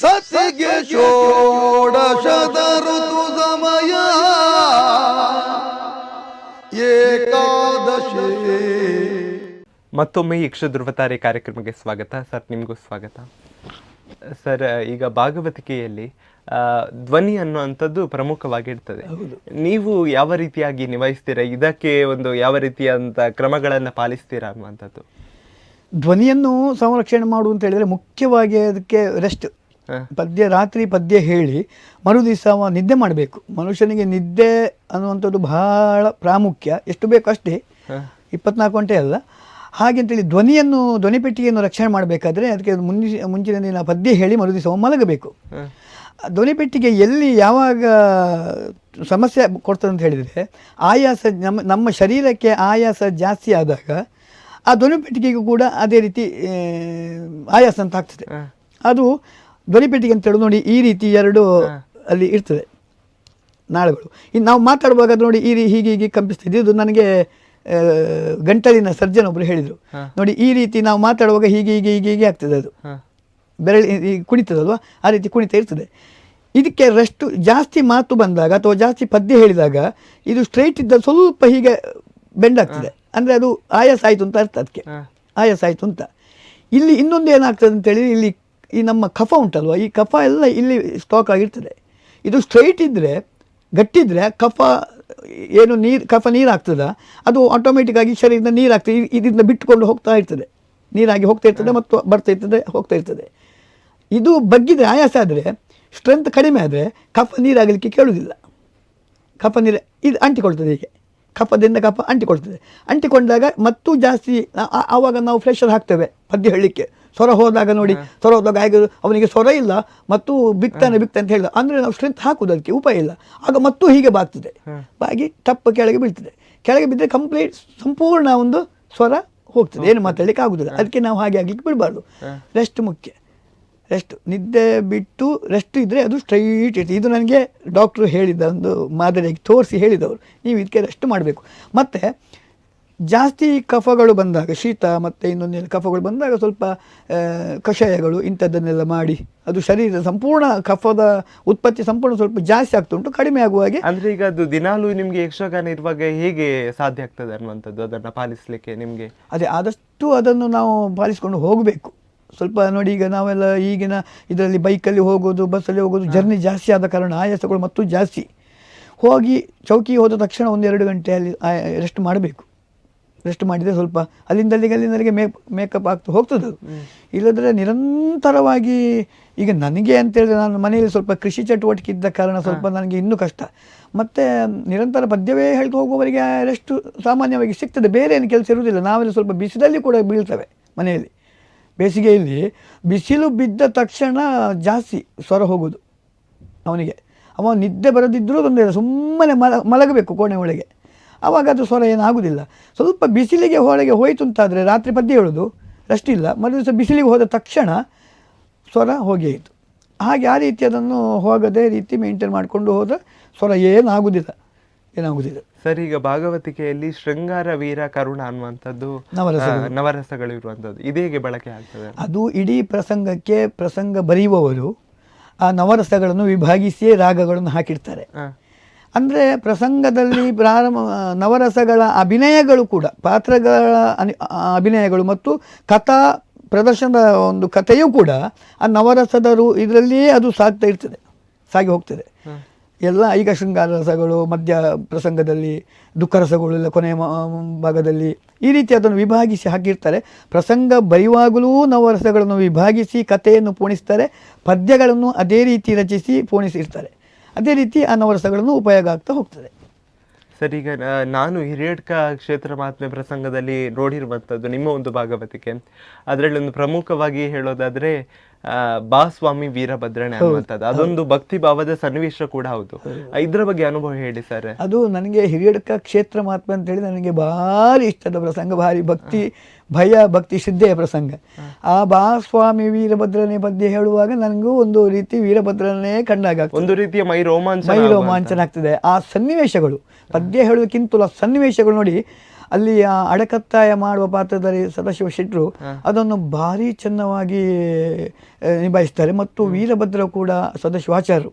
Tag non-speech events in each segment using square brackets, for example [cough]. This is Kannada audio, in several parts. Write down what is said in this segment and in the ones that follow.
ಸತಿಗೆ ಷೋಡಶದ ಋತು ಸಮಯ. ಏಕಾದಶಿ. ಮತ್ತೊಮ್ಮೆ ಯಕ್ಷ ಧ್ರುವತಾರೆ ಕಾರ್ಯಕ್ರಮಕ್ಕೆ ಸ್ವಾಗತ. ಸರ್ ನಿಮಗೂ ಸ್ವಾಗತ. ಸರ್ ಈಗ ಭಾಗವತಿಕೆಯಲ್ಲಿ ಧ್ವನಿ ಅನ್ನುವಂಥದ್ದು ಪ್ರಮುಖವಾಗಿರ್ತದೆ. ನೀವು ಯಾವ ರೀತಿಯಾಗಿ ನಿಭಾಯಿಸ್ತೀರಾ? ಇದಕ್ಕೆ ಒಂದು ಯಾವ ರೀತಿಯಾದಂಥ ಕ್ರಮಗಳನ್ನು ಪಾಲಿಸ್ತೀರಾ ಅನ್ನುವಂಥದ್ದು? ಧ್ವನಿಯನ್ನು ಸಂರಕ್ಷಣೆ ಮಾಡು ಅಂತ ಹೇಳಿದರೆ ಮುಖ್ಯವಾಗಿ ಅದಕ್ಕೆ ರೆಸ್ಟ್. ಪದ್ಯ ರಾತ್ರಿ ಪದ್ಯ ಹೇಳಿ ಮರು ದಿವಸ ಅವ ನಿದ್ದೆ ಮಾಡಬೇಕು. ಮನುಷ್ಯನಿಗೆ ನಿದ್ದೆ ಅನ್ನುವಂಥದ್ದು ಬಹಳ ಪ್ರಾಮುಖ್ಯ. ಎಷ್ಟು ಬೇಕು ಅಷ್ಟೇ. ಇಪ್ಪತ್ನಾಲ್ಕು ಗಂಟೆ ಅಲ್ಲ. ಹಾಗೆಂತೇಳಿ ಧ್ವನಿಯನ್ನು ಧ್ವನಿ ಪೆಟ್ಟಿಗೆಯನ್ನು ರಕ್ಷಣೆ ಮಾಡಬೇಕಾದ್ರೆ ಅದಕ್ಕೆ ಮುಂಚೆ ಮುಂಚಿನ ದಿನ ಪದ್ಯ ಹೇಳಿ ಮರು ದಿವಸ ಮಲಗಬೇಕು. ಹ. ಆ ಧ್ವನಿ ಪೆಟ್ಟಿಗೆ ಎಲ್ಲಿ ಯಾವಾಗ ಸಮಸ್ಯೆ ಕೊಡ್ತದೆ ಅಂತ ಹೇಳಿದರೆ ಆಯಾಸ ನಮ್ಮ ನಮ್ಮ ಶರೀರಕ್ಕೆ ಆಯಾಸ ಜಾಸ್ತಿ ಆದಾಗ ಆ ಧ್ವನಿ ಪೆಟ್ಟಿಗೆಗೂ ಕೂಡ ಅದೇ ರೀತಿ ಆಯಾಸ ಅಂತ ಆಗ್ತದೆ. ಅದು ಧ್ವನಿ ಪೆಟ್ಟಿಗೆ ಅಂತ ಹೇಳಿ ನೋಡಿ ಈ ರೀತಿ ಎರಡು ಅಲ್ಲಿ ಇರ್ತದೆ. ನಾಳುಗಳು. ಇನ್ನು ನಾವು ಮಾತಾಡುವಾಗ ಅದು ನೋಡಿ ಈ ಹೀಗೆ ಹೀಗೆ ಕಂಪಿಸ್ತಿದ್ದು ಇದು ನನಗೆ ಗಂಟಲಿನ ಸರ್ಜನ್ ಒಬ್ಬರು ಹೇಳಿದರು. ನೋಡಿ ಈ ರೀತಿ ನಾವು ಮಾತಾಡುವಾಗ ಹೀಗೆ ಹೀಗೆ ಹೀಗೆ ಹೀಗೆ ಆಗ್ತದೆ ಅದು. ಬೆರಳಿ ಕುಣಿತದಲ್ವಾ? ಆ ರೀತಿ ಕುಣಿತ ಇರ್ತದೆ. ಇದಕ್ಕೆ ರೆಸ್ಟು ಜಾಸ್ತಿ ಮಾತು ಬಂದಾಗ ಅಥವಾ ಜಾಸ್ತಿ ಪದ್ಯ ಹೇಳಿದಾಗ ಇದು ಸ್ಟ್ರೈಟ್ ಇದ್ದ ಸ್ವಲ್ಪ ಹೀಗೆ ಬೆಂಡ್ ಆಗ್ತದೆ. ಅಂದರೆ ಅದು ಆಯಾಸ ಆಯಿತು ಅಂತ ಅರ್ಥ ಅದಕ್ಕೆ. ಆಯಾಸ ಆಯಿತು ಅಂತ. ಇಲ್ಲಿ ಇನ್ನೊಂದು ಏನಾಗ್ತದೆ ಅಂತೇಳಿ ಇಲ್ಲಿ ಈ ನಮ್ಮ ಕಫ ಉಂಟಲ್ವ? ಈ ಕಫ ಎಲ್ಲ ಇಲ್ಲಿ ಸ್ಟಾಕ್ ಆಗಿರ್ತದೆ. ಇದು ಸ್ಟ್ರೈಟ್ ಇದ್ದರೆ ಗಟ್ಟಿದ್ರೆ ಕಫ ಏನು ನೀರು ಕಫ ನೀರು ಆಗ್ತದ? ಅದು ಆಟೋಮೆಟಿಕ್ಕಾಗಿ ಶರೀರದಿಂದ ನೀರು ಆಗ್ತದೆ. ಇದರಿಂದ ಬಿಟ್ಟುಕೊಂಡು ಹೋಗ್ತಾ ಇರ್ತದೆ. ನೀರಾಗಿ ಹೋಗ್ತಾ ಇರ್ತದೆ ಮತ್ತು ಬರ್ತಾ ಇರ್ತದೆ ಹೋಗ್ತಾ ಇರ್ತದೆ. ಇದು ಬಗ್ಗಿದ್ರೆ ಆಯಾಸ ಆದರೆ ಸ್ಟ್ರೆಂತ್ ಕಡಿಮೆ ಆದರೆ ಕಫ ನೀರಾಗಲಿಕ್ಕೆ ಕೇಳುವುದಿಲ್ಲ ಕಫ ನೀರು ಇದು ಅಂಟಿಕೊಳ್ತದೆ ಹೀಗೆ. ಕಫದಿಂದ ಕಫ ಅಂಟಿಕೊಳ್ತದೆ. ಅಂಟಿಕೊಂಡಾಗ ಮತ್ತೂ ಜಾಸ್ತಿ ಆವಾಗ ನಾವು ಫ್ರೆಶರ್ ಹಾಕ್ತೇವೆ ಪದ್ಯ ಹೇಳಲಿಕ್ಕೆ ಸ್ವರ ಹೋದಾಗ ನೋಡಿ ಸ್ವರ ಹೋದಾಗ ಹೇಗೆ ಅವನಿಗೆ ಸ್ವರ ಇಲ್ಲ ಮತ್ತು ಬಿಕ್ತಾನೆ ಬಿತ್ತ ಅಂತ ಹೇಳಿದ. ಅಂದರೆ ನಾವು ಸ್ಟ್ರೆಂತ್ ಹಾಕುದು ಅದಕ್ಕೆ ಉಪಾಯ ಇಲ್ಲ. ಆಗ ಮತ್ತೂ ಹೀಗೆ ಬಾಗ್ತದೆ. ಬಾಗಿ ತಪ್ಪ ಕೆಳಗೆ ಬೀಳ್ತದೆ. ಕೆಳಗೆ ಬಿದ್ದರೆ ಕಂಪ್ಲೀಟ್ ಸಂಪೂರ್ಣ ಒಂದು ಸ್ವರ ಹೋಗ್ತದೆ. ಏನು ಮಾತಾಡಲಿಕ್ಕೆ ಆಗುದಿಲ್ಲ. ಅದಕ್ಕೆ ನಾವು ಹಾಗೆ ಆಗ್ಲಿಕ್ಕೆ ಬಿಡಬಾರ್ದು. ರೆಸ್ಟ್ ಮುಖ್ಯ. ರೆಸ್ಟ್ ನಿದ್ದೆ ಬಿಟ್ಟು ರೆಸ್ಟ್ ಇದ್ದರೆ ಅದು ಸ್ಟ್ರೈಟ್ ಇರ್ತದೆ ಇದು ನನಗೆ ಡಾಕ್ಟ್ರು ಹೇಳಿದ ಒಂದು ಮಾದರಿಯಾಗಿ ತೋರಿಸಿ ಹೇಳಿದವರು. ನೀವು ಇದಕ್ಕೆ ರೆಸ್ಟ್ ಮಾಡಬೇಕು. ಮತ್ತು ಜಾಸ್ತಿ ಕಫಗಳು ಬಂದಾಗ ಶೀತ ಮತ್ತು ಇನ್ನೊಂದೇನು ಕಫಗಳು ಬಂದಾಗ ಸ್ವಲ್ಪ ಕಷಾಯಗಳು ಇಂಥದ್ದನ್ನೆಲ್ಲ ಮಾಡಿ ಅದು ಶರೀರದ ಸಂಪೂರ್ಣ ಕಫದ ಉತ್ಪತ್ತಿ ಸಂಪೂರ್ಣ ಸ್ವಲ್ಪ ಜಾಸ್ತಿ ಆಗ್ತಾ ಉಂಟು ಕಡಿಮೆ ಆಗುವ ಹಾಗೆ. ಅಂದರೆ ಈಗ ಅದು ದಿನಾಲೂ ನಿಮಗೆ ಯಕ್ಷಗಾನ ಇರುವಾಗ ಹೇಗೆ ಸಾಧ್ಯ ಆಗ್ತದೆ ಅನ್ನುವಂಥದ್ದು ಅದನ್ನು ಪಾಲಿಸಲಿಕ್ಕೆ ನಿಮಗೆ? ಅದೇ ಆದಷ್ಟು ಅದನ್ನು ನಾವು ಪಾಲಿಸ್ಕೊಂಡು ಹೋಗಬೇಕು. ಸ್ವಲ್ಪ ನೋಡಿ ಈಗ ನಾವೆಲ್ಲ ಈಗಿನ ಇದರಲ್ಲಿ ಬೈಕಲ್ಲಿ ಹೋಗೋದು ಬಸ್ಸಲ್ಲಿ ಹೋಗೋದು ಜರ್ನಿ ಜಾಸ್ತಿ ಆದ ಕಾರಣ ಆಯಾಸಗಳು ಮತ್ತು ಜಾಸ್ತಿ. ಹೋಗಿ ಚೌಕಿ ಹೋದ ತಕ್ಷಣ ಒಂದೆರಡು ಗಂಟೆ ಅಲ್ಲಿ ರೆಸ್ಟ್ ಮಾಡಬೇಕು. ರೆಸ್ಟ್ ಮಾಡಿದರೆ ಸ್ವಲ್ಪ ಅಲ್ಲಿಂದ ಅಲ್ಲಿಗೆ ಅಲ್ಲಿಂದಲ್ಲಿಗೆ ಮೇಕ್ ಮೇಕಪ್ ಆಗ್ತಾ ಹೋಗ್ತದೆ ಅದು. ಇಲ್ಲದ್ರೆ ನಿರಂತರವಾಗಿ ಈಗ ನನಗೆ ಅಂತೇಳಿದ್ರೆ ನಾನು ಮನೆಯಲ್ಲಿ ಸ್ವಲ್ಪ ಕೃಷಿ ಚಟುವಟಿಕೆ ಇದ್ದ ಕಾರಣ ಸ್ವಲ್ಪ ನನಗೆ ಇನ್ನೂ ಕಷ್ಟ. ಮತ್ತು ನಿರಂತರ ಪದ್ಯವೇ ಹೇಳ್ತಾ ಹೋಗುವವರಿಗೆ ರೆಸ್ಟ್ ಸಾಮಾನ್ಯವಾಗಿ ಸಿಗ್ತದೆ. ಬೇರೆ ಏನು ಕೆಲಸ ಇರುವುದಿಲ್ಲ. ನಾವೆಲ್ಲ ಸ್ವಲ್ಪ ಬಿಸಿಲಲ್ಲಿ ಕೂಡ ಬೀಳ್ತವೆ ಮನೆಯಲ್ಲಿ. ಬೇಸಿಗೆಯಲ್ಲಿ ಬಿಸಿಲು ಬಿದ್ದ ತಕ್ಷಣ ಜಾಸ್ತಿ ಸ್ವರ ಹೋಗೋದು ಅವನಿಗೆ. ಅವ ನಿದ್ದೆ ಬರದಿದ್ದರೂ ತೊಂದರೆ ಇಲ್ಲ, ಸುಮ್ಮನೆ ಮಲ, ಮಲಗಬೇಕು ಕೋಣೆ ಒಳಗೆ. ಆವಾಗ ಅದು ಸ್ವರ ಏನಾಗುವುದಿಲ್ಲ ಸ್ವಲ್ಪ ಬಿಸಿಲಿಗೆ ಹೊರಗೆ ಹೋಯಿತು ಅಂತಾದರೆ ರಾತ್ರಿ ಪದ್ಯ ಹೇಳೋದು ರಷ್ಟು ಇಲ್ಲ. ಮರು ದಿವಸ ಬಿಸಿಲಿಗೆ ಹೋದ ತಕ್ಷಣ ಸ್ವರ ಹೋಗಿ ಆಯಿತು ಹಾಗೆ ಆ ರೀತಿ ಅದನ್ನು ಹೋಗದೇ ರೀತಿ ಮೇಂಟೈನ್ ಮಾಡಿಕೊಂಡು ಹೋದ ಸ್ವರ ಏನಾಗುವುದಿಲ್ಲ ಏನಾಗುವುದಿಲ್ಲ ಸರ್ ಈಗ ಭಾಗವತಿಕೆಯಲ್ಲಿ ಶೃಂಗಾರ ವೀರ ಕರುಣ ಅನ್ನುವಂಥದ್ದು ನವರಸಗಳು. ಇರುವಂಥದ್ದು. ಇದು ಹೇಗೆ ಬಳಕೆ ಆಗ್ತದೆ? ಅದು ಇಡೀ ಪ್ರಸಂಗಕ್ಕೆ ಪ್ರಸಂಗ ಬರೆಯುವವರು ಆ ನವರಸಗಳನ್ನು ವಿಭಾಗಿಸಿಯೇ ರಾಗಗಳನ್ನು ಹಾಕಿರ್ತಾರೆ. ಅಂದರೆ ಪ್ರಸಂಗದಲ್ಲಿ ಪ್ರಾರಂಭ ನವರಸಗಳ ಅಭಿನಯಗಳು ಕೂಡ ಪಾತ್ರಗಳ ಅಭಿನಯಗಳು ಮತ್ತು ಕಥಾ ಪ್ರದರ್ಶನದ ಒಂದು ಕಥೆಯೂ ಕೂಡ ಆ ನವರಸದರು ಇದರಲ್ಲಿಯೇ ಅದು ಸಾಗ್ತಾ ಇರ್ತದೆ ಸಾಗಿ ಹೋಗ್ತದೆ. ಎಲ್ಲ ಈಗ ಶೃಂಗಾರ ರಸಗಳು ಮಧ್ಯ ಪ್ರಸಂಗದಲ್ಲಿ ದುಃಖ ರಸಗಳು ಎಲ್ಲ ಕೊನೆಯ ಭಾಗದಲ್ಲಿ ಈ ರೀತಿ ಅದನ್ನು ವಿಭಾಗಿಸಿ ಹಾಕಿರ್ತಾರೆ. ಪ್ರಸಂಗ ಬರೆಯುವಾಗಲೂ ನವರಸಗಳನ್ನು ವಿಭಾಗಿಸಿ ಕಥೆಯನ್ನು ಪೋಣಿಸ್ತಾರೆ, ಪದ್ಯಗಳನ್ನು ಅದೇ ರೀತಿ ರಚಿಸಿ ಪೋಣಿಸಿರ್ತಾರೆ. ಅದೇ ರೀತಿ ಆ ನವರಸಗಳನ್ನು ಉಪಯೋಗ ಆಗ್ತಾ ಹೋಗ್ತದೆ. ಸರ್, ಈಗ ನಾನು ಹಿರಿಯಡ್ಕ ಕ್ಷೇತ್ರ ಮಹಾತ್ಮೆ ಪ್ರಸಂಗದಲ್ಲಿ ನೋಡಿರುವಂಥದ್ದು ನಿಮ್ಮ ಒಂದು ಭಾಗವತಿಕೆ. ಅದರಲ್ಲಿ ಒಂದು ಪ್ರಮುಖವಾಗಿ ಹೇಳೋದಾದ್ರೆ ಬಾ ಸ್ವಾಮಿ ವೀರಭದ್ರನೆ ಅನ್ನುವಂಥದ್ದು. ಅದೊಂದು ಭಕ್ತಿ ಭಾವದ ಸನ್ನಿವೇಶ ಕೂಡ ಹೌದು. ಇದ್ರ ಬಗ್ಗೆ ಅನುಭವ ಹೇಳಿ ಸರ್. ಅದು ನನಗೆ ಹಿರಿಯಡ್ಕ ಕ್ಷೇತ್ರ ಮಹಾತ್ಮ ಅಂತ ಹೇಳಿ ನನಗೆ ಭಾರಿ ಇಷ್ಟದ ಪ್ರಸಂಗ ಭಾರಿ ಭಕ್ತಿ ಭಯ ಭಕ್ತಿ ಶ್ರದ್ಧೆಯ ಪ್ರಸಂಗ. ಆ ಬಾಸ್ವಾಮಿ ವೀರಭದ್ರನೇ ಬಗ್ಗೆ ಹೇಳುವಾಗ ನನಗೂ ಒಂದು ರೀತಿ ವೀರಭದ್ರನೇ ಕಂಡಾಗ ಒಂದು ರೀತಿಯ ಮೈ ರೋಮಾಂಚನ ಮೈ ರೋಮಾಂಚನ ಆಗ್ತದೆ. ಆ ಸನ್ನಿವೇಶಗಳು ಪದ್ಯ ಹೇಳೋದಕ್ಕಿಂತಲೂ ಆ ಸನ್ನಿವೇಶಗಳು ನೋಡಿ ಅಲ್ಲಿ ಆ ಅಡಕತ್ತಾಯ ಮಾಡುವ ಪಾತ್ರದಲ್ಲಿ ಸದಾಶಿವ ಶೆಟ್ಟರು ಅದನ್ನು ಭಾರಿ ಚೆನ್ನವಾಗಿ ನಿಭಾಯಿಸ್ತಾರೆ ಮತ್ತು ವೀರಭದ್ರ ಕೂಡ ಸದಾಶಿವಾಚಾರ್ಯರು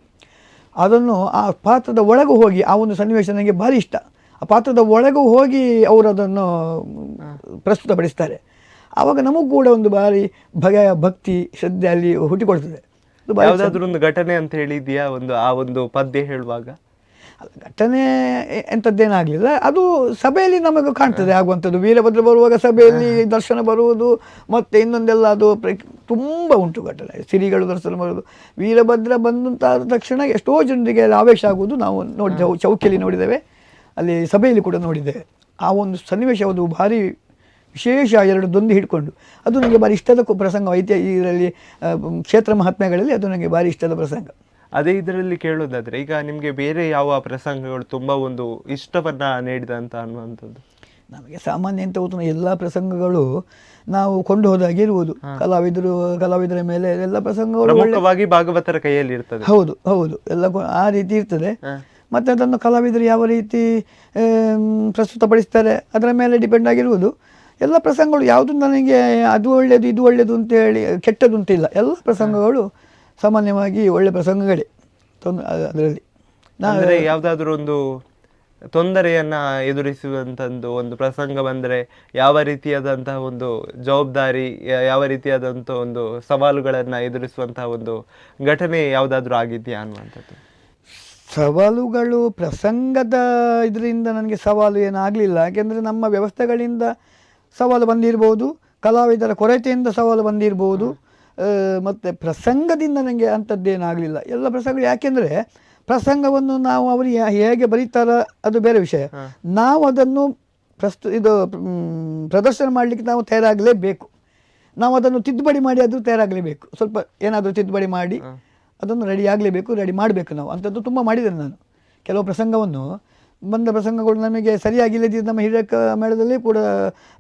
ಅದನ್ನು ಆ ಪಾತ್ರದ ಒಳಗೂ ಹೋಗಿ ಆ ಒಂದು ಸನ್ನಿವೇಶ ನನಗೆ ಭಾರಿ ಇಷ್ಟ. ಆ ಪಾತ್ರದ ಒಳಗೂ ಹೋಗಿ ಅವರು ಅದನ್ನು ಪ್ರಸ್ತುತಪಡಿಸ್ತಾರೆ. ಆವಾಗ ನಮಗೂ ಕೂಡ ಒಂದು ಭಾರಿ ಬಗೆಯ ಭಕ್ತಿ ಶ್ರದ್ಧೆ ಅಲ್ಲಿ ಹುಟ್ಟಿಕೊಳ್ತದೆ. ಯಾವುದಾದ್ರೂ ಒಂದು ಘಟನೆ ಅಂತ ಹೇಳಿದ್ಯಾ? ಒಂದು ಆ ಒಂದು ಪದ್ಯ ಹೇಳುವಾಗ? ಘಟನೆ ಎಂಥದ್ದೇನೂ ಎಂಥದ್ದೇನಾಗಲಿಲ್ಲ ಅದು ಸಭೆಯಲ್ಲಿ ನಮಗೆ ಕಾಣ್ತದೆ. ಆಗುವಂಥದ್ದು ವೀರಭದ್ರ ಬರುವಾಗ ಸಭೆಯಲ್ಲಿ ದರ್ಶನ ಬರುವುದು ಮತ್ತು ಇನ್ನೊಂದೆಲ್ಲ ಅದು ತುಂಬ ಉಂಟು ಘಟನೆ. ಸಿರಿಗಳು ದರ್ಶನ ಬರುವುದು. ವೀರಭದ್ರ ಬಂದಂತಾದ ತಕ್ಷಣ ಎಷ್ಟೋ ಜನರಿಗೆ ಅಲ್ಲಿ ಆವೇಶ ಆಗುವುದು. ನಾವು ನೋಡಿದೆವು ಚೌಕಿಯಲ್ಲಿ ನೋಡಿದ್ದೇವೆ. ಅಲ್ಲಿ ಸಭೆಯಲ್ಲಿ ಕೂಡ ನೋಡಿದ್ದೇವೆ. ಆ ಒಂದು ಸನ್ನಿವೇಶ ಅದು ಭಾರಿ ವಿಶೇಷ ಎರಡು ದೊಂದಿ ಹಿಡ್ಕೊಂಡು. ಅದು ನನಗೆ ಭಾರಿ ಇಷ್ಟದ ಪ್ರಸಂಗ. ವೈದ್ಯ ಇದರಲ್ಲಿ ಕ್ಷೇತ್ರ ಮಹಾತ್ಮೆಗಳಲ್ಲಿ ಅದು ನನಗೆ ಭಾರಿ ಇಷ್ಟದ ಪ್ರಸಂಗ. ಅದೇ ಇದರಲ್ಲಿ ಕೇಳೋದಾದ್ರೆ ಈಗ ನಿಮಗೆ ಬೇರೆ ಯಾವ ಪ್ರಸಂಗಗಳು ತುಂಬಾ ಒಂದು ಇಷ್ಟವನ್ನ ನೀಡಿದಂತ ಅನ್ನುವಂಥದ್ದು? ನಮಗೆ ಸಾಮಾನ್ಯ ಅಂತ ಹೋದ ಎಲ್ಲ ಪ್ರಸಂಗಗಳು ನಾವು ಕೊಂಡು ಹೋದಾಗೆ ಇರುವುದು ಕಲಾವಿದರು ಕಲಾವಿದರ ಮೇಲೆ ಎಲ್ಲ ಪ್ರಸಂಗಗಳು ಭಾಗವತರ ಕೈಯಲ್ಲಿ ಇರ್ತದೆ. ಹೌದು ಹೌದು. ಎಲ್ಲ ಆ ರೀತಿ ಇರ್ತದೆ. ಮತ್ತೆ ಅದನ್ನು ಕಲಾವಿದರು ಯಾವ ರೀತಿ ಪ್ರಸ್ತುತ ಪ್ರಸ್ತುತಪಡಿಸ್ತಾರೆ ಅದರ ಮೇಲೆ ಡಿಪೆಂಡ್ ಆಗಿರುವುದು ಎಲ್ಲ ಪ್ರಸಂಗಗಳು ಯಾವುದು ನನಗೆ ಅದು ಒಳ್ಳೆಯದು ಇದು ಒಳ್ಳೆಯದು ಅಂತೇಳಿ ಕೆಟ್ಟದ್ದು ಅಂತಿಲ್ಲ ಎಲ್ಲ ಪ್ರಸಂಗಗಳು ಸಾಮಾನ್ಯವಾಗಿ ಒಳ್ಳೆ ಪ್ರಸಂಗಗಳೇ. ತೊಂದರೆ ಅದರಲ್ಲಿ. ಅಂದರೆ ಯಾವುದಾದ್ರೂ ಒಂದು ತೊಂದರೆಯನ್ನ ಎದುರಿಸುವಂಥದ್ದು ಒಂದು ಪ್ರಸಂಗ ಬಂದರೆ ಯಾವ ರೀತಿಯಾದಂತಹ ಒಂದು ಜವಾಬ್ದಾರಿ ಯಾವ ರೀತಿಯಾದಂಥ ಒಂದು ಸವಾಲುಗಳನ್ನು ಎದುರಿಸುವಂತಹ ಒಂದು ಘಟನೆ ಯಾವುದಾದ್ರೂ ಆಗಿದೆಯಾ ಅನ್ನುವಂಥದ್ದು? ಸವಾಲುಗಳು ಪ್ರಸಂಗದ ಇದರಿಂದ ನನಗೆ ಸವಾಲು ಏನಾಗಲಿಲ್ಲ ಯಾಕೆಂದರೆ ನಮ್ಮ ವ್ಯವಸ್ಥೆಗಳಿಂದ ಸವಾಲು ಬಂದಿರ್ಬೋದು ಕಲಾವಿದರ ಕೊರತೆಯಿಂದ ಸವಾಲು ಬಂದಿರ್ಬೋದು. ಮತ್ತು ಪ್ರಸಂಗದಿಂದ ನನಗೆ ಅಂಥದ್ದೇನಾಗಲಿಲ್ಲ. ಎಲ್ಲ ಪ್ರಸಂಗಗಳು ಯಾಕೆಂದರೆ ಪ್ರಸಂಗವನ್ನು ನಾವು ಅವರು ಯಾ- ಹೇಗೆ ಬರೀತಾರ ಅದು ಬೇರೆ ವಿಷಯ. ನಾವು ಅದನ್ನು ಪ್ರಸ್ತು ಇದು ಪ್ರದರ್ಶನ ಮಾಡಲಿಕ್ಕೆ ನಾವು ತಯಾರಾಗಲೇಬೇಕು. ನಾವು ಅದನ್ನು ತಿದ್ದುಪಡಿ ಮಾಡಿ ಅದು ತಯಾರಾಗಲೇಬೇಕು. ಸ್ವಲ್ಪ ಏನಾದರೂ ತಿದ್ದುಪಡಿ ಮಾಡಿ ಅದನ್ನು ರೆಡಿ ಆಗಲೇಬೇಕು ರೆಡಿ ಮಾಡಬೇಕು ನಾವು. ಅಂಥದ್ದು ತುಂಬ ಮಾಡಿದ್ದೇನೆ ನಾನು. ಕೆಲವು ಪ್ರಸಂಗವನ್ನು ಬಂದ ಪ್ರಸಂಗಗಳು ನಮಗೆ ಸರಿಯಾಗಿಲ್ಲದಿದ್ದು ನಮ್ಮ ಹಿರಿಯಕ ಮೇಳದಲ್ಲಿ ಕೂಡ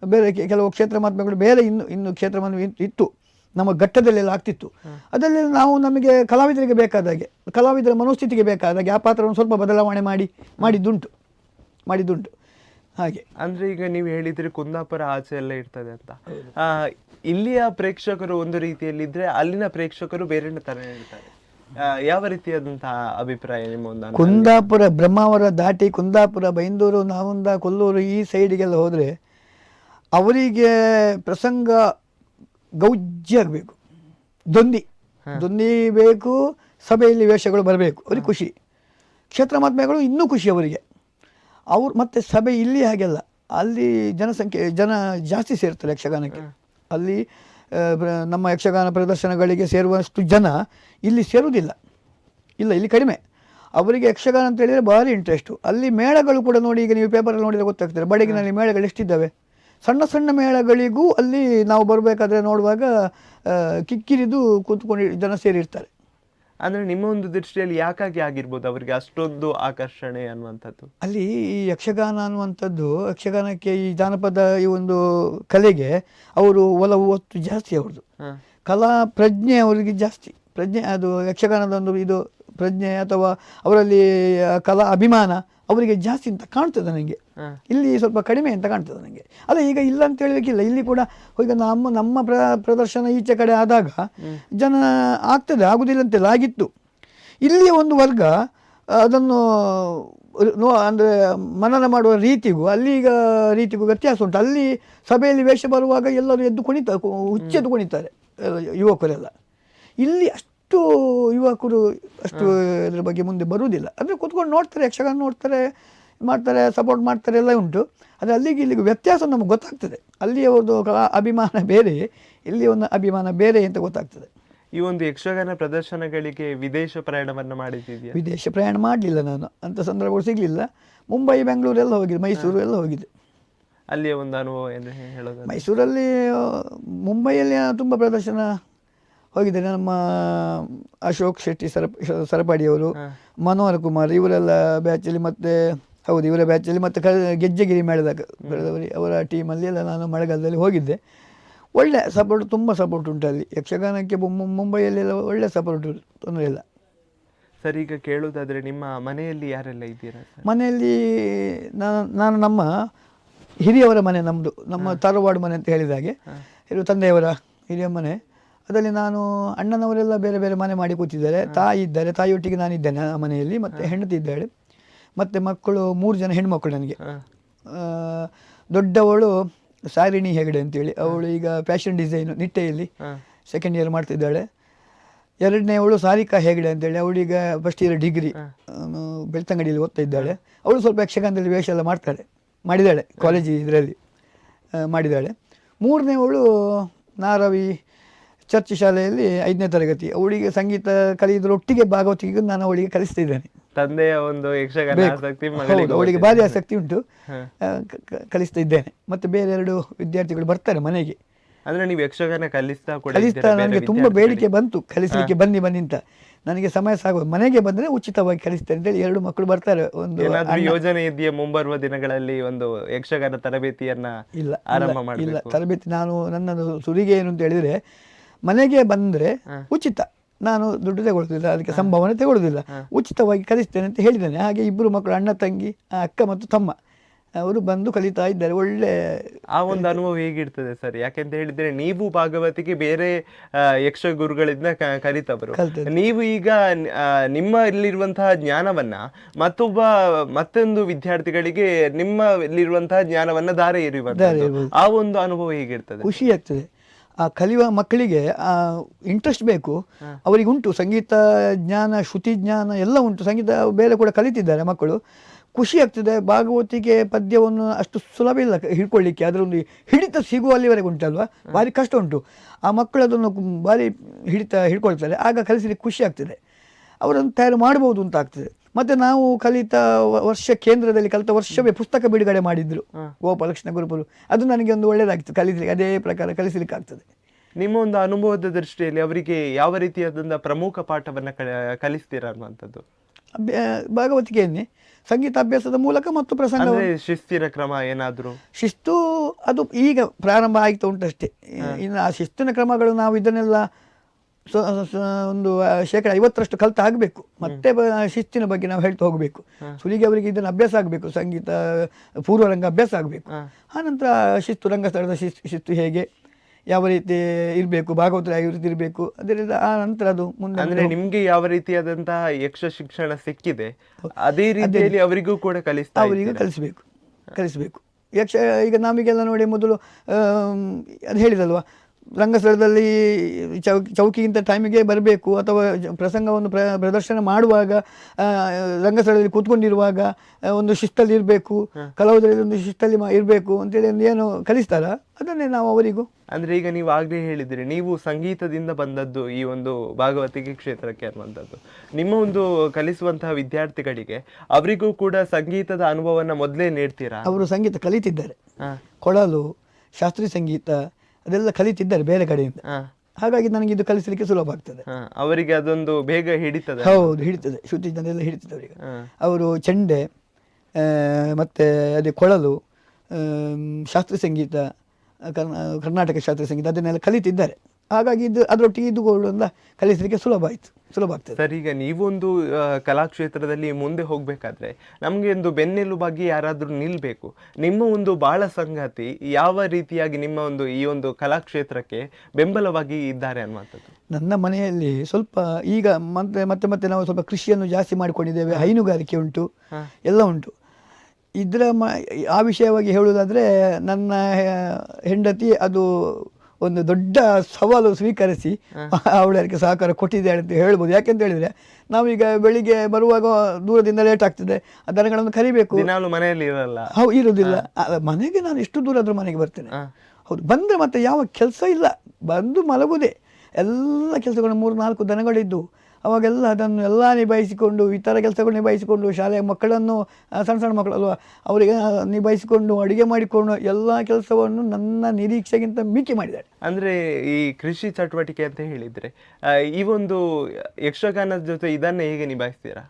ಬೇರೆ ಕೆಲವು ಕ್ಷೇತ್ರ ಮಾತ್ಮೆಗಳು ಬೇರೆ ಇನ್ನು ಇನ್ನು ಕ್ಷೇತ್ರವನ್ನು ಇತ್ತು. ನಮ್ಮ ಘಟ್ಟದಲ್ಲೆಲ್ಲ ಆಗ್ತಿತ್ತು. ಅದರಲ್ಲಿ ನಾವು ನಮಗೆ ಕಲಾವಿದರಿಗೆ ಬೇಕಾದಾಗೆ ಕಲಾವಿದರ ಮನೋಸ್ಥಿತಿಗೆ ಬೇಕಾದಾಗೆ ಆ ಪಾತ್ರವನ್ನು ಸ್ವಲ್ಪ ಬದಲಾವಣೆ ಮಾಡಿ ಮಾಡಿದ್ದುಂಟು ಮಾಡಿದ್ದುಂಟು. ಹಾಗೆ. ಅಂದ್ರೆ ಈಗ ನೀವು ಹೇಳಿದ್ರೆ ಕುಂದಾಪುರ ಆಚೆ ಎಲ್ಲ ಇರ್ತದೆ ಅಂತ. ಇಲ್ಲಿಯ ಪ್ರೇಕ್ಷಕರು ಒಂದು ರೀತಿಯಲ್ಲಿ ಇದ್ರೆ ಅಲ್ಲಿನ ಪ್ರೇಕ್ಷಕರು ಬೇರೆ ತರ ಇರ್ತಾರೆ. ಯಾವ ರೀತಿಯಾದಂತಹ ಅಭಿಪ್ರಾಯ ನಿಮ್ಮ ಒಂದು ಕುಂದಾಪುರ ಬ್ರಹ್ಮಾವರ ದಾಟಿ ಕುಂದಾಪುರ ಬೈಂದೂರು ನಾವಂದ ಕೊಲ್ಲೂರು ಈ ಸೈಡಿಗೆಲ್ಲ ಹೋದರೆ ಅವರಿಗೆ ಪ್ರಸಂಗ ಗೌಜ್ಯಾಗಬೇಕು ದೊಂದಿ. ದೊಂದಿ ಬೇಕು ಸಭೆಯಲ್ಲಿ ವೇಷಗಳು ಬರಬೇಕು. ಅವ್ರಿಗೆ ಖುಷಿ. ಕ್ಷೇತ್ರ ಮಹಾತ್ಮೆಗಳು ಇನ್ನೂ ಖುಷಿ ಅವರಿಗೆ. ಅವ್ರು ಮತ್ತೆ ಸಭೆ ಇಲ್ಲಿ ಹಾಗೆಲ್ಲ. ಅಲ್ಲಿ ಜನಸಂಖ್ಯೆ ಜನ ಜಾಸ್ತಿ ಸೇರ್ತಾರೆ ಯಕ್ಷಗಾನಕ್ಕೆ. ಅಲ್ಲಿ ನಮ್ಮ ಯಕ್ಷಗಾನ ಪ್ರದರ್ಶನಗಳಿಗೆ ಸೇರುವಷ್ಟು ಜನ ಇಲ್ಲಿ ಸೇರುವುದಿಲ್ಲ. ಇಲ್ಲ ಇಲ್ಲಿ ಕಡಿಮೆ. ಅವರಿಗೆ ಯಕ್ಷಗಾನ ಅಂತ ಹೇಳಿದರೆ ಭಾರಿ ಇಂಟ್ರೆಸ್ಟು ಅಲ್ಲಿ ಮೇಳಗಳು ಕೂಡ ನೋಡಿ ಈಗ ನೀವು ಪೇಪರಲ್ಲಿ ನೋಡಿದರೆ ಗೊತ್ತಾಗ್ತದೆ. ಬಡಗಿನಲ್ಲಿ ಮೇಳಗಳು ಎಷ್ಟಿದ್ದಾವೆ? ಸಣ್ಣ ಸಣ್ಣ ಮೇಳಗಳಿಗೂ ಅಲ್ಲಿ ನಾವು ಬರಬೇಕಾದ್ರೆ ನೋಡುವಾಗ ಕಿಕ್ಕಿರಿದು ಕೂತ್ಕೊಂಡು ಜನ ಸೇರಿರ್ತಾರೆ. ಅಂದರೆ ನಿಮ್ಮ ಒಂದು ದೃಷ್ಟಿಯಲ್ಲಿ ಯಾಕಾಗಿ ಆಗಿರ್ಬೋದು ಅವರಿಗೆ ಅಷ್ಟೊಂದು ಆಕರ್ಷಣೆ ಅನ್ನುವಂಥದ್ದು? ಅಲ್ಲಿ ಈ ಯಕ್ಷಗಾನ ಅನ್ನುವಂಥದ್ದು ಯಕ್ಷಗಾನಕ್ಕೆ ಈ ಜಾನಪದ ಈ ಒಂದು ಕಲೆಗೆ ಅವರು ಒಲವು ಒತ್ತು ಜಾಸ್ತಿ ಅವ್ರದ್ದು. ಕಲಾ ಪ್ರಜ್ಞೆ ಅವರಿಗೆ ಜಾಸ್ತಿ. ಪ್ರಜ್ಞೆ ಅದು ಯಕ್ಷಗಾನದ ಒಂದು ಇದು ಪ್ರಜ್ಞೆ ಅಥವಾ ಅವರಲ್ಲಿ ಕಲಾ ಅಭಿಮಾನ ಅವರಿಗೆ ಜಾಸ್ತಿ ಅಂತ ಕಾಣ್ತದೆ ನನಗೆ. ಇಲ್ಲಿ ಸ್ವಲ್ಪ ಕಡಿಮೆ ಅಂತ ಕಾಣ್ತದೆ ನನಗೆ. ಅಲ್ಲ ಈಗ ಇಲ್ಲ ಅಂತ ಹೇಳಲಿಕ್ಕಿಲ್ಲ. ಇಲ್ಲಿ ಕೂಡ ಈಗ ನಮ್ಮ ನಮ್ಮ ಪ್ರ ಪ್ರದರ್ಶನ ಈಚೆ ಕಡೆ ಆದಾಗ ಜನ ಆಗ್ತದೆ ಆಗುದಿಲ್ಲ ಅಂತೆಲ್ಲ ಆಗಿತ್ತು. ಇಲ್ಲಿಯ ಒಂದು ವರ್ಗ ಅದನ್ನು ನೋ ಅಂದರೆ ಮನನ ಮಾಡುವ ರೀತಿಗೂ ಅಲ್ಲಿಗ ರೀತಿಗೂ ವ್ಯತ್ಯಾಸ ಉಂಟು. ಅಲ್ಲಿ ಸಭೆಯಲ್ಲಿ ವೇಷ ಬರುವಾಗ ಎಲ್ಲರೂ ಎದ್ದು ಕುಣಿತ ಹುಚ್ಚೆದ್ದು ಕುಣಿತಾರೆ ಯುವಕರೆಲ್ಲ. ಇಲ್ಲಿ ಅಷ್ಟು ಯುವಕರು ಅಷ್ಟು ಇದ್ರ ಬಗ್ಗೆ ಮುಂದೆ ಬರುವುದಿಲ್ಲ. ಅಂದರೆ ಕೂತ್ಕೊಂಡು ನೋಡ್ತಾರೆ ಯಕ್ಷಗಾನ ನೋಡ್ತಾರೆ ಮಾಡ್ತಾರೆ ಸಪೋರ್ಟ್ ಮಾಡ್ತಾರೆ ಎಲ್ಲ ಉಂಟು. ಆದರೆ ಅಲ್ಲಿಗೆ ಇಲ್ಲಿಗೆ ವ್ಯತ್ಯಾಸ ನಮಗೆ ಗೊತ್ತಾಗ್ತದೆ. ಅಲ್ಲಿ ಅವ್ರದ್ದು ಕಲಾ ಅಭಿಮಾನ ಬೇರೆ ಇಲ್ಲಿ ಒಂದು ಅಭಿಮಾನ ಬೇರೆ ಅಂತ ಗೊತ್ತಾಗ್ತದೆ. ಈ ಒಂದು ಯಕ್ಷಗಾನ ಪ್ರದರ್ಶನಗಳಿಗೆ ವಿದೇಶ ಪ್ರಯಾಣವನ್ನು ಮಾಡಿದ್ದೀವಿ ವಿದೇಶ ಪ್ರಯಾಣ ಮಾಡಲಿಲ್ಲ ನಾನು. ಅಂಥ ಸಂದರ್ಭಗಳು ಸಿಗಲಿಲ್ಲ. ಮುಂಬೈ ಬೆಂಗಳೂರು ಎಲ್ಲ ಹೋಗಿದೆ ಮೈಸೂರು ಎಲ್ಲ ಹೋಗಿದೆ. ಅಲ್ಲಿಯ ಒಂದು ಅನುಭವ ಏನು ಹೇಳೋದು ಮೈಸೂರಲ್ಲಿ ಮುಂಬೈಯಲ್ಲಿ ತುಂಬ ಪ್ರದರ್ಶನ ಹೋಗಿದ್ದೇನೆ ನಮ್ಮ ಅಶೋಕ್ ಶೆಟ್ಟಿ ಸರ ಸರಪಾಡಿಯವರು ಮನೋಹರ್ ಕುಮಾರ್ ಇವರೆಲ್ಲ ಬ್ಯಾಚಲ್ಲಿ ಮತ್ತೆ ಹೌದು ಇವರ ಬ್ಯಾಚಲ್ಲಿ ಮತ್ತೆ ಕ ಗೆಜ್ಜೆಗಿರಿ ಮೇಳದಾಗ ಬೆಳೆದವರಿ ಅವರ ಟೀಮಲ್ಲಿ ಎಲ್ಲ ನಾನು ಮಳೆಗಾಲದಲ್ಲಿ ಹೋಗಿದ್ದೆ. ಒಳ್ಳೆ ಸಪೋರ್ಟ್ ತುಂಬ ಸಪೋರ್ಟ್ ಉಂಟು ಅಲ್ಲಿ. ಯಕ್ಷಗಾನಕ್ಕೆ ಮುಂಬೈಯಲ್ಲೆಲ್ಲ ಒಳ್ಳೆ ಸಪೋರ್ಟ್ ತೊಂದರೆ ಇಲ್ಲ. ಸರ್ ಈಗ ಕೇಳೋದಾದರೆ ನಿಮ್ಮ ಮನೆಯಲ್ಲಿ ಯಾರೆಲ್ಲ ಇದ್ದೀರಾ ಮನೆಯಲ್ಲಿ ನಾನು ನಾನು ನಮ್ಮ ಹಿರಿಯವರ ಮನೆ ನಮ್ಮದು ನಮ್ಮ ತರವಾಡು ಮನೆ ಅಂತ ಹೇಳಿದ ಹಾಗೆ. ಇದು ತಂದೆಯವರ ಹಿರಿಯ ಮನೆ. ಅದರಲ್ಲಿ ನಾನು ಅಣ್ಣನವರೆಲ್ಲ ಬೇರೆ ಬೇರೆ ಮನೆ ಮಾಡಿ ಕೂತಿದ್ದಾರೆ. ತಾಯಿ ಇದ್ದಾರೆ. ತಾಯಿಯೊಟ್ಟಿಗೆ ನಾನಿದ್ದೇನೆ ಆ ಮನೆಯಲ್ಲಿ. ಮತ್ತು ಹೆಂಡತಿ ಇದ್ದಾಳೆ. ಮತ್ತು ಮಕ್ಕಳು ಮೂರು ಜನ ಹೆಣ್ಮಕ್ಳು ನನಗೆ. ದೊಡ್ಡವಳು ಸಾರಿಣಿ ಹೆಗಡೆ ಅಂತೇಳಿ. ಅವಳು ಈಗ ಫ್ಯಾಷನ್ ಡಿಸೈನ್ ನಿಟ್ಟೆಯಲ್ಲಿ ಸೆಕೆಂಡ್ ಇಯರ್ ಮಾಡ್ತಿದ್ದಾಳೆ ಎರಡನೇ ಅವಳು ಸಾರಿಕಾ ಹೆಗಡೆ ಅಂತೇಳಿ. ಅವಳೀಗ ಫಸ್ಟ್ ಇಯರ್ ಡಿಗ್ರಿ ಬೆಳ್ತಂಗಡಿಯಲ್ಲಿ ಓದ್ತಾ ಇದ್ದಾಳೆ. ಅವಳು ಸ್ವಲ್ಪ ಯಕ್ಷಗಾನದಲ್ಲಿ ವೇಷ ಎಲ್ಲ ಮಾಡ್ತಾಳೆ ಮಾಡಿದ್ದಾಳೆ ಕಾಲೇಜ್ ಇದರಲ್ಲಿ ಮಾಡಿದ್ದಾಳೆ. ಮೂರನೇ ಅವಳು ನಾರವಿ ಚರ್ಚ್ ಶಾಲೆಯಲ್ಲಿ ಐದನೇ ತರಗತಿ. ಅವಳಿಗೆ ಸಂಗೀತ ಕಲಿಯೋದ್ರೊಟ್ಟಿಗೆ ಭಾಗವತಿಗೆ ನಾನು ಅವಳಿಗೆ ಕಲಿಸ್ತಿದ್ದೇನೆ. ತಂದೆಯ ಒಂದು ಯಕ್ಷಗಾನ ಆಸಕ್ತಿ ಹೌದು, ಮಗಳಿಗೆ ಅವಳಿಗೆ. ಭಾರಿ ಆಸಕ್ತಿ ಉಂಟು. ಕಲಿಸ್ತಾ ಇದ್ದೇನೆ ಮತ್ತೆ ಬೇರೆ ಎರಡು ವಿದ್ಯಾರ್ಥಿಗಳು ಬರ್ತಾರೆ ಮನೆಗೆ. ಅಂದ್ರೆ ನೀವು ಯಕ್ಷಗಾನ ಕಲಿಸ್ತಾ ಕೂಡ ಕಲಿಸ್ತಾ ನನಗೆ ತುಂಬಾ ಬೇಡಿಕೆ ಬಂತು. ಕಲಿಸಲಿಕ್ಕೆ ಬನ್ನಿ ಬನ್ನಿ ಅಂತ. ನನಗೆ ಸಮಯ ಸಾಗೋದು ಮನೆಗೆ ಬಂದ್ರೆ ಉಚಿತವಾಗಿ ಕಲಿಸ್ತಾರೆ ಅಂತೇಳಿ ಎರಡು ಮಕ್ಕಳು ಬರ್ತಾರೆ. ಒಂದು ಯೋಜನೆ ಇದೆಯಾ ಮುಂಬರುವ ದಿನಗಳಲ್ಲಿ ಒಂದು ಯಕ್ಷಗಾನ ತರಬೇತಿಯನ್ನ ಇಲ್ಲ ಆರಂಭ ಇಲ್ಲ, ಇಲ್ಲ. ತರಬೇತಿ ನಾನು ನನ್ನ ಸುರಿಗೆ ಏನು ಅಂತ ಹೇಳಿದ್ರೆ ಮನೆಗೆ ಬಂದರೆ ಉಚಿತ. ನಾನು ದುಡ್ಡು ತಗೊಳ್ಳೋದಿಲ್ಲ ಅದಕ್ಕೆ ಸಂಭಾವನೆ ತಗೊಳ್ಳೋದಿಲ್ಲ ಉಚಿತವಾಗಿ ಕಲಿಸ್ತೇನೆ ಅಂತ ಹೇಳಿದ್ದೇನೆ. ಹಾಗೆ ಇಬ್ಬರು ಮಕ್ಕಳು ಅಣ್ಣ ತಂಗಿ ಅಕ್ಕ ಮತ್ತು ತಮ್ಮ. ಅವರು ಬಂದು ಕಲಿತಾ ಇದ್ದಾರೆ. ಒಳ್ಳೆ ಆ ಒಂದು ಅನುಭವ ಹೇಗಿರ್ತದೆ ಸರ್? ಯಾಕೆಂತ ಹೇಳಿದ್ರೆ ನೀವು ಭಾಗವತಿಗೆ ಬೇರೆ ಯಕ್ಷ ಗುರುಗಳಿಂದ ಕಲಿತವರು. ನೀವು ಈಗ ನಿಮ್ಮ ಇಲ್ಲಿರುವಂತಹ ಜ್ಞಾನವನ್ನ ಮತ್ತೊಬ್ಬ ಮತ್ತೊಂದು ವಿದ್ಯಾರ್ಥಿಗಳಿಗೆ ನಿಮ್ಮ ಇಲ್ಲಿರುವಂತಹ ಜ್ಞಾನವನ್ನ ದಾರೆ ದಾರೆ ಆ ಒಂದು ಅನುಭವ ಹೇಗಿರ್ತದೆ? ಖುಷಿ ಆಗ್ತದೆ. ಆ ಕಲಿಯುವ ಮಕ್ಕಳಿಗೆ ಇಂಟ್ರೆಸ್ಟ್ ಬೇಕು. ಅವರಿಗೆ ಉಂಟು ಸಂಗೀತ ಜ್ಞಾನ ಶ್ರುತಿ ಜ್ಞಾನ ಎಲ್ಲ ಉಂಟು. ಸಂಗೀತ ಬೇರೆ ಕೂಡ ಕಲಿತಿದ್ದಾರೆ ಮಕ್ಕಳು. ಖುಷಿ ಆಗ್ತದೆ ಭಾಗವತಿಗೆ ಪದ್ಯವನ್ನು ಅಷ್ಟು ಸುಲಭ ಇಲ್ಲ ಹಿಡ್ಕೊಳ್ಳಿಕ್ಕೆ. ಅದರೊಂದು ಹಿಡಿತ ಸಿಗುವಲ್ಲಿವರೆಗೆ ಉಂಟಲ್ವಾ? ಭಾರಿ ಕಷ್ಟ ಉಂಟು. ಆ ಮಕ್ಕಳು ಅದನ್ನು ಭಾರಿ ಹಿಡಿತ ಹಿಡ್ಕೊಳ್ತಾರೆ. ಆಗ ಕಲಿಸಲಿಕ್ಕೆ ಖುಷಿ ಆಗ್ತದೆ. ಅವರನ್ನು ತಯಾರು ಮಾಡ್ಬೋದು ಅಂತ ಆಗ್ತದೆ. ಮತ್ತೆ ನಾವು ಕಲಿತ ವರ್ಷ ಕೇಂದ್ರದಲ್ಲಿ ಕಲಿತ ವರ್ಷವೇ ಪುಸ್ತಕ ಬಿಡುಗಡೆ ಮಾಡಿದ್ರು. ಗೋಪಾಲಕೃಷ್ಣ ಗುರುಪುರು ಅದು ನನಗೆ ಒಂದು ಒಳ್ಳೆಯದಾಗಿತ್ತು ಕಲಿಸಲಿಕ್ಕೆ ಅದೇ ಪ್ರಕಾರ ಕಲಿಸಲಿಕ್ಕೆ ಆಗ್ತದೆ ನಿಮ್ಮ ಒಂದು ಅನುಭವದ ದೃಷ್ಟಿಯಲ್ಲಿ ಅವರಿಗೆ ಯಾವ ರೀತಿಯಾದಂಥ ಪ್ರಮುಖ ಪಾಠವನ್ನ ಕಲಿಸ್ತೀರ ಅನ್ನುವಂಥದ್ದು? ಭಾಗವತಿಕೆಯನ್ನೇ. ಸಂಗೀತ ಅಭ್ಯಾಸದ ಮೂಲಕ ಮತ್ತು ಪ್ರಸಂಗ ಶಿಸ್ತಿನ ಕ್ರಮ ಏನಾದರೂ? ಶಿಸ್ತು ಅದು ಈಗ ಪ್ರಾರಂಭ ಆಯಿತು ಉಂಟಷ್ಟೇ. ಇನ್ನು ಆ ಶಿಸ್ತಿನ ಕ್ರಮಗಳು ನಾವು ಇದನ್ನೆಲ್ಲ ಒಂದು ಶೇಕಡ ಐವತ್ತರಷ್ಟು ಕಲ್ತ ಆಗಬೇಕು ಮತ್ತೆ ಶಿಸ್ತಿನ ಬಗ್ಗೆ ನಾವು ಹೇಳ್ತಾ ಹೋಗಬೇಕು. ಸುಲಿಗೆ ಅವರಿಗೆ ಇದನ್ನು ಅಭ್ಯಾಸ ಆಗಬೇಕು ಸಂಗೀತ ಪೂರ್ವರಂಗ ಅಭ್ಯಾಸ ಆಗಬೇಕು. ಆನಂತರ ಶಿಸ್ತು ರಂಗಸ್ಥಳದ ಶಿಸ್ತು ಶಿಸ್ತು ಹೇಗೆ ಯಾವ ರೀತಿ ಇರಬೇಕು ಭಾಗವತರ ಯಾವ ರೀತಿ ಇರಬೇಕು ಅದರಿಂದ ಆ ನಂತರ ಅದು ಮುಂದೆ ಅಂದ್ರೆ ನಿಮ್ಗೆ ಯಾವ ರೀತಿಯಾದಂತಹ ಯಕ್ಷ ಶಿಕ್ಷಣ ಸಿಕ್ಕಿದೆ ಅದೇ ರೀತಿಯಲ್ಲಿ ಅವರಿಗೂ ಕೂಡ ಕಲಿಸ್ತಾ ಅವರಿಗೂ? ಕಲಿಸಬೇಕು ಕಲಿಸಬೇಕು. ಯಕ್ಷ ಈಗ ನಮಗೆಲ್ಲ ನೋಡಿ ಮೊದಲು ಅದು ಹೇಳಿದಲ್ವಾ ರಂಗಸ್ಥಳದಲ್ಲಿ ಚೌಕಿ ಚೌಕಿಗಿಂತ ಟೈಮಿಗೆ ಬರಬೇಕು ಅಥವಾ ಪ್ರಸಂಗವನ್ನು ಪ್ರ ಪ್ರದರ್ಶನ ಮಾಡುವಾಗ ರಂಗಸ್ಥಳದಲ್ಲಿ ಕೂತ್ಕೊಂಡಿರುವಾಗ ಒಂದು ಶಿಸ್ತಲ್ಲಿ ಇರಬೇಕು ಕಲಾವಿದರಲ್ಲಿ ಒಂದು ಶಿಸ್ತಲ್ಲಿ ಇರಬೇಕು ಅಂತೇಳಿ ಒಂದು ಏನು ಕಲಿಸ್ತಾರ? ಅದನ್ನೇ ನಾವು ಅವರಿಗೂ. ಅಂದ್ರೆ ಈಗ ನೀವು ಆಗಲೇ ಹೇಳಿದ್ರಿ ನೀವು ಸಂಗೀತದಿಂದ ಬಂದದ್ದು ಈ ಒಂದು ಭಾಗವತಿಕೆ ಕ್ಷೇತ್ರಕ್ಕೆ ಅನ್ನುವಂಥದ್ದು. ನಿಮ್ಮ ಒಂದು ಕಲಿಸುವಂತಹ ವಿದ್ಯಾರ್ಥಿಗಳಿಗೆ ಅವರಿಗೂ ಕೂಡ ಸಂಗೀತದ ಅನುಭವವನ್ನು ಮೊದಲೇ ನೀಡ್ತೀರಾ? ಅವರು ಸಂಗೀತ ಕಲಿತಿದ್ದಾರೆ. ಕೊಳಲು ಶಾಸ್ತ್ರೀಯ ಸಂಗೀತ ಅದೆಲ್ಲ ಕಲಿತಿದ್ದಾರೆ ಬೇರೆ ಕಡೆಯಿಂದ. ಹಾಗಾಗಿ ನನಗೆ ಇದು ಕಲಿಸಲಿಕ್ಕೆ ಸುಲಭ ಆಗ್ತದೆ. ಅವರಿಗೆ ಅದೊಂದು ಬೇಗ ಹಿಡಿತದೆ. ಹೌದು ಹಿಡಿತದೆ. ಶುದ್ಧಿ ಜನರೆಲ್ಲ ಹಿಡಿತದೆ ಅವರಿಗೆ. ಅವರು ಚೆಂಡೆ ಮತ್ತೆ ಅದೇ ಕೊಳಲು ಶಾಸ್ತ್ರೀಯ ಸಂಗೀತ ಕರ್ನಾ ಕರ್ನಾಟಕ ಶಾಸ್ತ್ರೀಯ ಸಂಗೀತ ಅದನ್ನೆಲ್ಲ ಕಲಿತಿದ್ದಾರೆ. ಹಾಗಾಗಿ ಇದು ಅದರೊಟ್ಟಿಗೆ ಇದುಕೊಳ್ಳುವಂತ ಕಲಿಸಲಿಕ್ಕೆ ಸುಲಭ ಆಯಿತು. ಸುಲಭ ಆಗ್ತದೆ. ಸರ್ ಈಗ ನೀವೊಂದು ಕಲಾಕ್ಷೇತ್ರದಲ್ಲಿ ಮುಂದೆ ಹೋಗಬೇಕಾದ್ರೆ ನಮಗೆ ಒಂದು ಬೆನ್ನೆಲುಬಾಗಿ ಯಾರಾದರೂ ನಿಲ್ಲಬೇಕು ನಿಮ್ಮ ಒಂದು ಬಾಳ ಸಂಗಾತಿ ಯಾವ ರೀತಿಯಾಗಿ ನಿಮ್ಮ ಒಂದು ಈ ಒಂದು ಕಲಾಕ್ಷೇತ್ರಕ್ಕೆ ಬೆಂಬಲವಾಗಿ ಇದ್ದಾರೆ ಅನ್ನುವಂಥದ್ದು? ನನ್ನ ಮನೆಯಲ್ಲಿ ಸ್ವಲ್ಪ ಈಗ ಮತ್ತೆ ಮತ್ತೆ ಮತ್ತೆ ನಾವು ಸ್ವಲ್ಪ ಕೃಷಿಯನ್ನು ಜಾಸ್ತಿ ಮಾಡಿಕೊಂಡಿದ್ದೇವೆ. ಹೈನುಗಾರಿಕೆ ಉಂಟು ಎಲ್ಲ ಉಂಟು. ಇದರ ಮ ಆ ವಿಷಯವಾಗಿ ಹೇಳುವುದಾದರೆ ನನ್ನ ಹೆಂಡತಿ ಅದು ಒಂದು ದೊಡ್ಡ ಸವಾಲು ಸ್ವೀಕರಿಸಿ ಅವಳಿಗೆ ಅದಕ್ಕೆ ಸಹಕಾರ ಕೊಟ್ಟಿದ್ದಾಳೆ ಅಂತ ಹೇಳ್ಬೋದು. ಯಾಕೆಂತ ಹೇಳಿದರೆ ನಾವೀಗ ಬೆಳಿಗ್ಗೆ ಬರುವಾಗ ದೂರದಿಂದ ಲೇಟ್ ಆಗ್ತದೆ. ಆ ದನಗಳನ್ನು ಕರಿಬೇಕು. ಮನೆಯಲ್ಲಿ ಇರಲ್ಲ. ಹೌ. ಇರುವುದಿಲ್ಲ ಮನೆಗೆ ನಾನು ಎಷ್ಟು ದೂರ ಆದರೂ ಮನೆಗೆ ಬರ್ತೇನೆ. ಹೌದು ಬಂದರೆ ಮತ್ತೆ ಯಾವ ಕೆಲಸ ಇಲ್ಲ. ಬಂದು ಮಲಗುದೇ. ಎಲ್ಲ ಕೆಲಸಗಳು ಮೂರು ನಾಲ್ಕು ದನಗಳಿದ್ದು. ಅವಾಗೆಲ್ಲ ಅದನ್ನು ಎಲ್ಲ ನಿಭಾಯಿಸಿಕೊಂಡು ಇತರ ಕೆಲಸಗಳು ನಿಭಾಯಿಸಿಕೊಂಡು ಶಾಲೆಯ ಮಕ್ಕಳನ್ನು ಸಣ್ಣ ಸಣ್ಣ ಮಕ್ಕಳಲ್ವ ಅವರಿಗೆ ನಿಭಾಯಿಸಿಕೊಂಡು ಅಡುಗೆ ಮಾಡಿಕೊಂಡು ಎಲ್ಲ ಕೆಲಸವನ್ನು ನನ್ನ ನಿರೀಕ್ಷೆಗಿಂತ ಮಿಕ್ಕಿ ಮಾಡಿದ್ದಾರೆ. ಅಂದರೆ ಈ ಕೃಷಿ ಚಟುವಟಿಕೆ ಅಂತ ಹೇಳಿದರೆ ಈ ಒಂದು ಯಕ್ಷಗಾನದ ಜೊತೆ ಇದನ್ನು ಹೇಗೆ ನಿಭಾಯಿಸ್ತೀರಾ?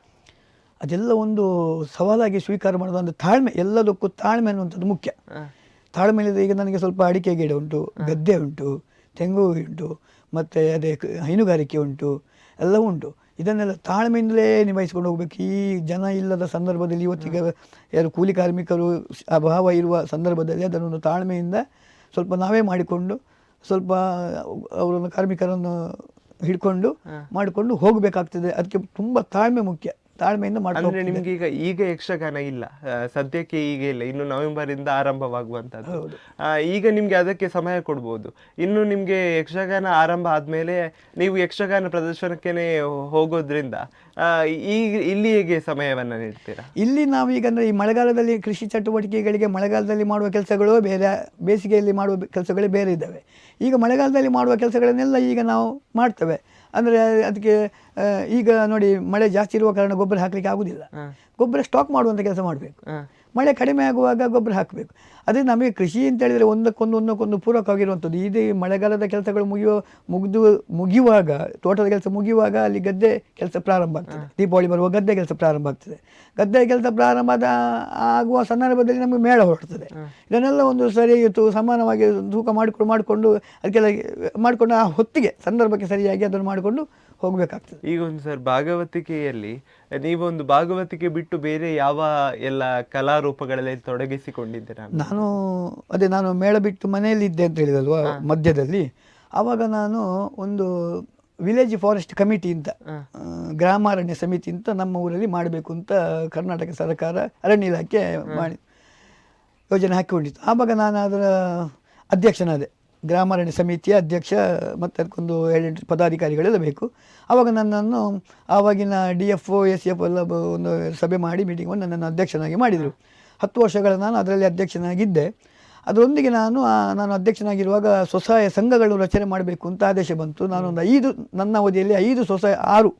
ಅದೆಲ್ಲ ಒಂದು ಸವಾಲಾಗಿ ಸ್ವೀಕಾರ ಮಾಡೋದು ಅಂದರೆ ತಾಳ್ಮೆ ಎಲ್ಲದಕ್ಕೂ ತಾಳ್ಮೆ ಅನ್ನುವಂಥದ್ದು ಮುಖ್ಯ. ತಾಳ್ಮೆ ಇಲ್ಲದೆ ಈಗ ನನಗೆ ಸ್ವಲ್ಪ ಅಡಿಕೆ ಗಿಡ ಉಂಟು ಗದ್ದೆ ಉಂಟು ತೆಂಗು ಉಂಟು ಮತ್ತು ಅದೇ ಹೈನುಗಾರಿಕೆ ಉಂಟು ಎಲ್ಲ ಉಂಟು. ಇದನ್ನೆಲ್ಲ ತಾಳ್ಮೆಯಿಂದಲೇ ನಿಭಾಯಿಸ್ಕೊಂಡು ಹೋಗ್ಬೇಕು. ಈ ಜನ ಇಲ್ಲದ ಸಂದರ್ಭದಲ್ಲಿ ಇವತ್ತಿಗೆ ಯಾರು ಕೂಲಿ ಕಾರ್ಮಿಕರು ಅಭಾವ ಇರುವ ಸಂದರ್ಭದಲ್ಲಿ ಅದನ್ನು ತಾಳ್ಮೆಯಿಂದ ಸ್ವಲ್ಪ ನಾವೇ ಮಾಡಿಕೊಂಡು ಸ್ವಲ್ಪ ಅವರನ್ನು ಕಾರ್ಮಿಕರನ್ನು ಹಿಡ್ಕೊಂಡು ಮಾಡಿಕೊಂಡು ಹೋಗಬೇಕಾಗ್ತದೆ. ಅದಕ್ಕೆ ತುಂಬ ತಾಳ್ಮೆ ಮುಖ್ಯ. ತಾಳ್ಮೆಯಿಂದ ಮಾಡ್ತಾರೆ ಅಂದ್ರೆ ನಿಮ್ಗೆ ಈಗ ಈಗ ಯಕ್ಷಗಾನ ಇಲ್ಲ. ಆ, ಸದ್ಯಕ್ಕೆ ಈಗ ಇಲ್ಲ. ಇನ್ನು ನವೆಂಬರ್ ಇಂದ ಆರಂಭವಾಗುವಂತದ್ದು ಆ, ಈಗ ನಿಮ್ಗೆ ಅದಕ್ಕೆ ಸಮಯ ಕೊಡ್ಬೋದು. ಇನ್ನು ನಿಮ್ಗೆ ಯಕ್ಷಗಾನ ಆರಂಭ ಆದ್ಮೇಲೆ ನೀವು ಯಕ್ಷಗಾನ ಪ್ರದರ್ಶನಕ್ಕೆ ಹೋಗೋದ್ರಿಂದ ಈ ಈಗ ಇಲ್ಲಿ ಹೇಗೆ ಸಮಯವನ್ನ ನೀಡ್ತೀರಾ? ಇಲ್ಲಿ ನಾವು ಈಗ ಅಂದ್ರೆ ಈ ಮಳೆಗಾಲದಲ್ಲಿ ಕೃಷಿ ಚಟುವಟಿಕೆಗಳಿಗೆ ಮಳೆಗಾಲದಲ್ಲಿ ಮಾಡುವ ಕೆಲಸಗಳು ಬೇರೆ ಬೇಸಿಗೆಯಲ್ಲಿ ಮಾಡುವ ಕೆಲಸಗಳೇ ಬೇರೆ ಇದ್ದಾವೆ. ಈಗ ಮಳೆಗಾಲದಲ್ಲಿ ಮಾಡುವ ಕೆಲಸಗಳನ್ನೆಲ್ಲ ಈಗ ನಾವು ಮಾಡ್ತೇವೆ. ಅಂದರೆ ಅದಕ್ಕೆ ಈಗ ನೋಡಿ ಮಳೆ ಜಾಸ್ತಿ ಇರುವ ಕಾರಣ ಗೊಬ್ಬರ ಹಾಕಲಿಕ್ಕೆ ಆಗುದಿಲ್ಲ. ಗೊಬ್ಬರ ಸ್ಟಾಕ್ ಮಾಡುವಂಥ ಕೆಲಸ ಮಾಡಬೇಕು. ಮಳೆ ಕಡಿಮೆ ಆಗುವಾಗ ಗೊಬ್ಬರ ಹಾಕಬೇಕು. ಅದೇ ನಮಗೆ ಕೃಷಿ ಅಂತ ಹೇಳಿದರೆ ಒಂದಕ್ಕೊಂದು ಒಂದಕ್ಕೊಂದು ಪೂರಕವಾಗಿರುವಂಥದ್ದು ಇದು ಮಳೆಗಾಲದ ಕೆಲಸಗಳು ಮುಗಿಯೋ ಮುಗಿದು ಮುಗಿಯುವಾಗ ತೋಟದ ಕೆಲಸ ಮುಗಿಯುವಾಗ ಅಲ್ಲಿ ಗದ್ದೆ ಕೆಲಸ ಪ್ರಾರಂಭ ಆಗ್ತದೆ. ದೀಪಾವಳಿ ಬರುವ ಗದ್ದೆ ಕೆಲಸ ಪ್ರಾರಂಭ ಆಗ್ತದೆ. ಗದ್ದೆ ಕೆಲಸ ಪ್ರಾರಂಭ ಆದ ಆಗುವ ಸಂದರ್ಭದಲ್ಲಿ ನಮಗೆ ಮೇಳ ಹೊರಡ್ತದೆ. ಇದನ್ನೆಲ್ಲ ಒಂದು ಸರಿ ಇತ್ತು ಸಮಾನವಾಗಿ ತೂಕ ಮಾಡಿಕೊಂಡು ಮಾಡಿಕೊಂಡು ಅದಕ್ಕೆಲ್ಲ ಮಾಡಿಕೊಂಡು ಆ ಹೊತ್ತಿಗೆ ಸಂದರ್ಭಕ್ಕೆ ಸರಿಯಾಗಿ ಅದನ್ನು ಮಾಡಿಕೊಂಡು ಹೋಗಬೇಕಾಗ್ತದೆ. ಈಗ ಒಂದು ಸರ್ ಭಾಗವತಿಕೆಯಲ್ಲಿ ನೀವೊಂದು ಭಾಗವತಿಕೆ ಬಿಟ್ಟು ಬೇರೆ ಯಾವ ಎಲ್ಲ ಕಲಾರೂಪಗಳಲ್ಲಿ ತೊಡಗಿಸಿಕೊಂಡಿದ್ದೀರಾ? ನಾನು ಅದೇ ನಾನು ಮೇಳ ಬಿಟ್ಟು ಮನೆಯಲ್ಲಿ ಇದ್ದೆ ಅಂತ ಹೇಳಿದಲ್ವಾ ಮಧ್ಯದಲ್ಲಿ. ಆವಾಗ ನಾನು ಒಂದು ವಿಲೇಜ್ ಫಾರೆಸ್ಟ್ ಕಮಿಟಿ ಅಂತ ಗ್ರಾಮಾರಣ್ಯ ಸಮಿತಿ ಅಂತ ನಮ್ಮ ಊರಲ್ಲಿ ಮಾಡಬೇಕು ಅಂತ ಕರ್ನಾಟಕ ಸರ್ಕಾರ ಅರಣ್ಯ ಇಲಾಖೆ ಮಾಡಿ ಯೋಜನೆ ಹಾಕಿಕೊಂಡಿತ್ತು. ಆವಾಗ ನಾನು ಅದರ ಅಧ್ಯಕ್ಷನಾದೆ. ಗ್ರಾಮಾರಣ್ಯ ಸಮಿತಿಯ ಅಧ್ಯಕ್ಷ ಮತ್ತು ಅದಕ್ಕೊಂದು ಏಳೆಂಟು ಪದಾಧಿಕಾರಿಗಳೆಲ್ಲ ಬೇಕು. ಆವಾಗ ನನ್ನನ್ನು ಆವಾಗಿನ D F O, S F ಎಲ್ಲ ಒಂದು ಸಭೆ ಮಾಡಿ ಮೀಟಿಂಗ್ ಮಾಡಿ ನನ್ನನ್ನು ಅಧ್ಯಕ್ಷನಾಗಿ ಮಾಡಿದರು. ಹತ್ತು ವರ್ಷಗಳ ನಾನು ಅದರಲ್ಲಿ ಅಧ್ಯಕ್ಷನಾಗಿದ್ದೆ. ಅದರೊಂದಿಗೆ ನಾನು ನಾನು ಅಧ್ಯಕ್ಷನಾಗಿರುವಾಗ ಸ್ವಸಹಾಯ ಸಂಘಗಳು ರಚನೆ ಮಾಡಬೇಕು ಅಂತ ಆದೇಶ ಬಂತು. ನಾನೊಂದು ಐದು, ನನ್ನ ಅವಧಿಯಲ್ಲಿ ಐದು ಸ್ವಸಹಾಯ, ಆರು,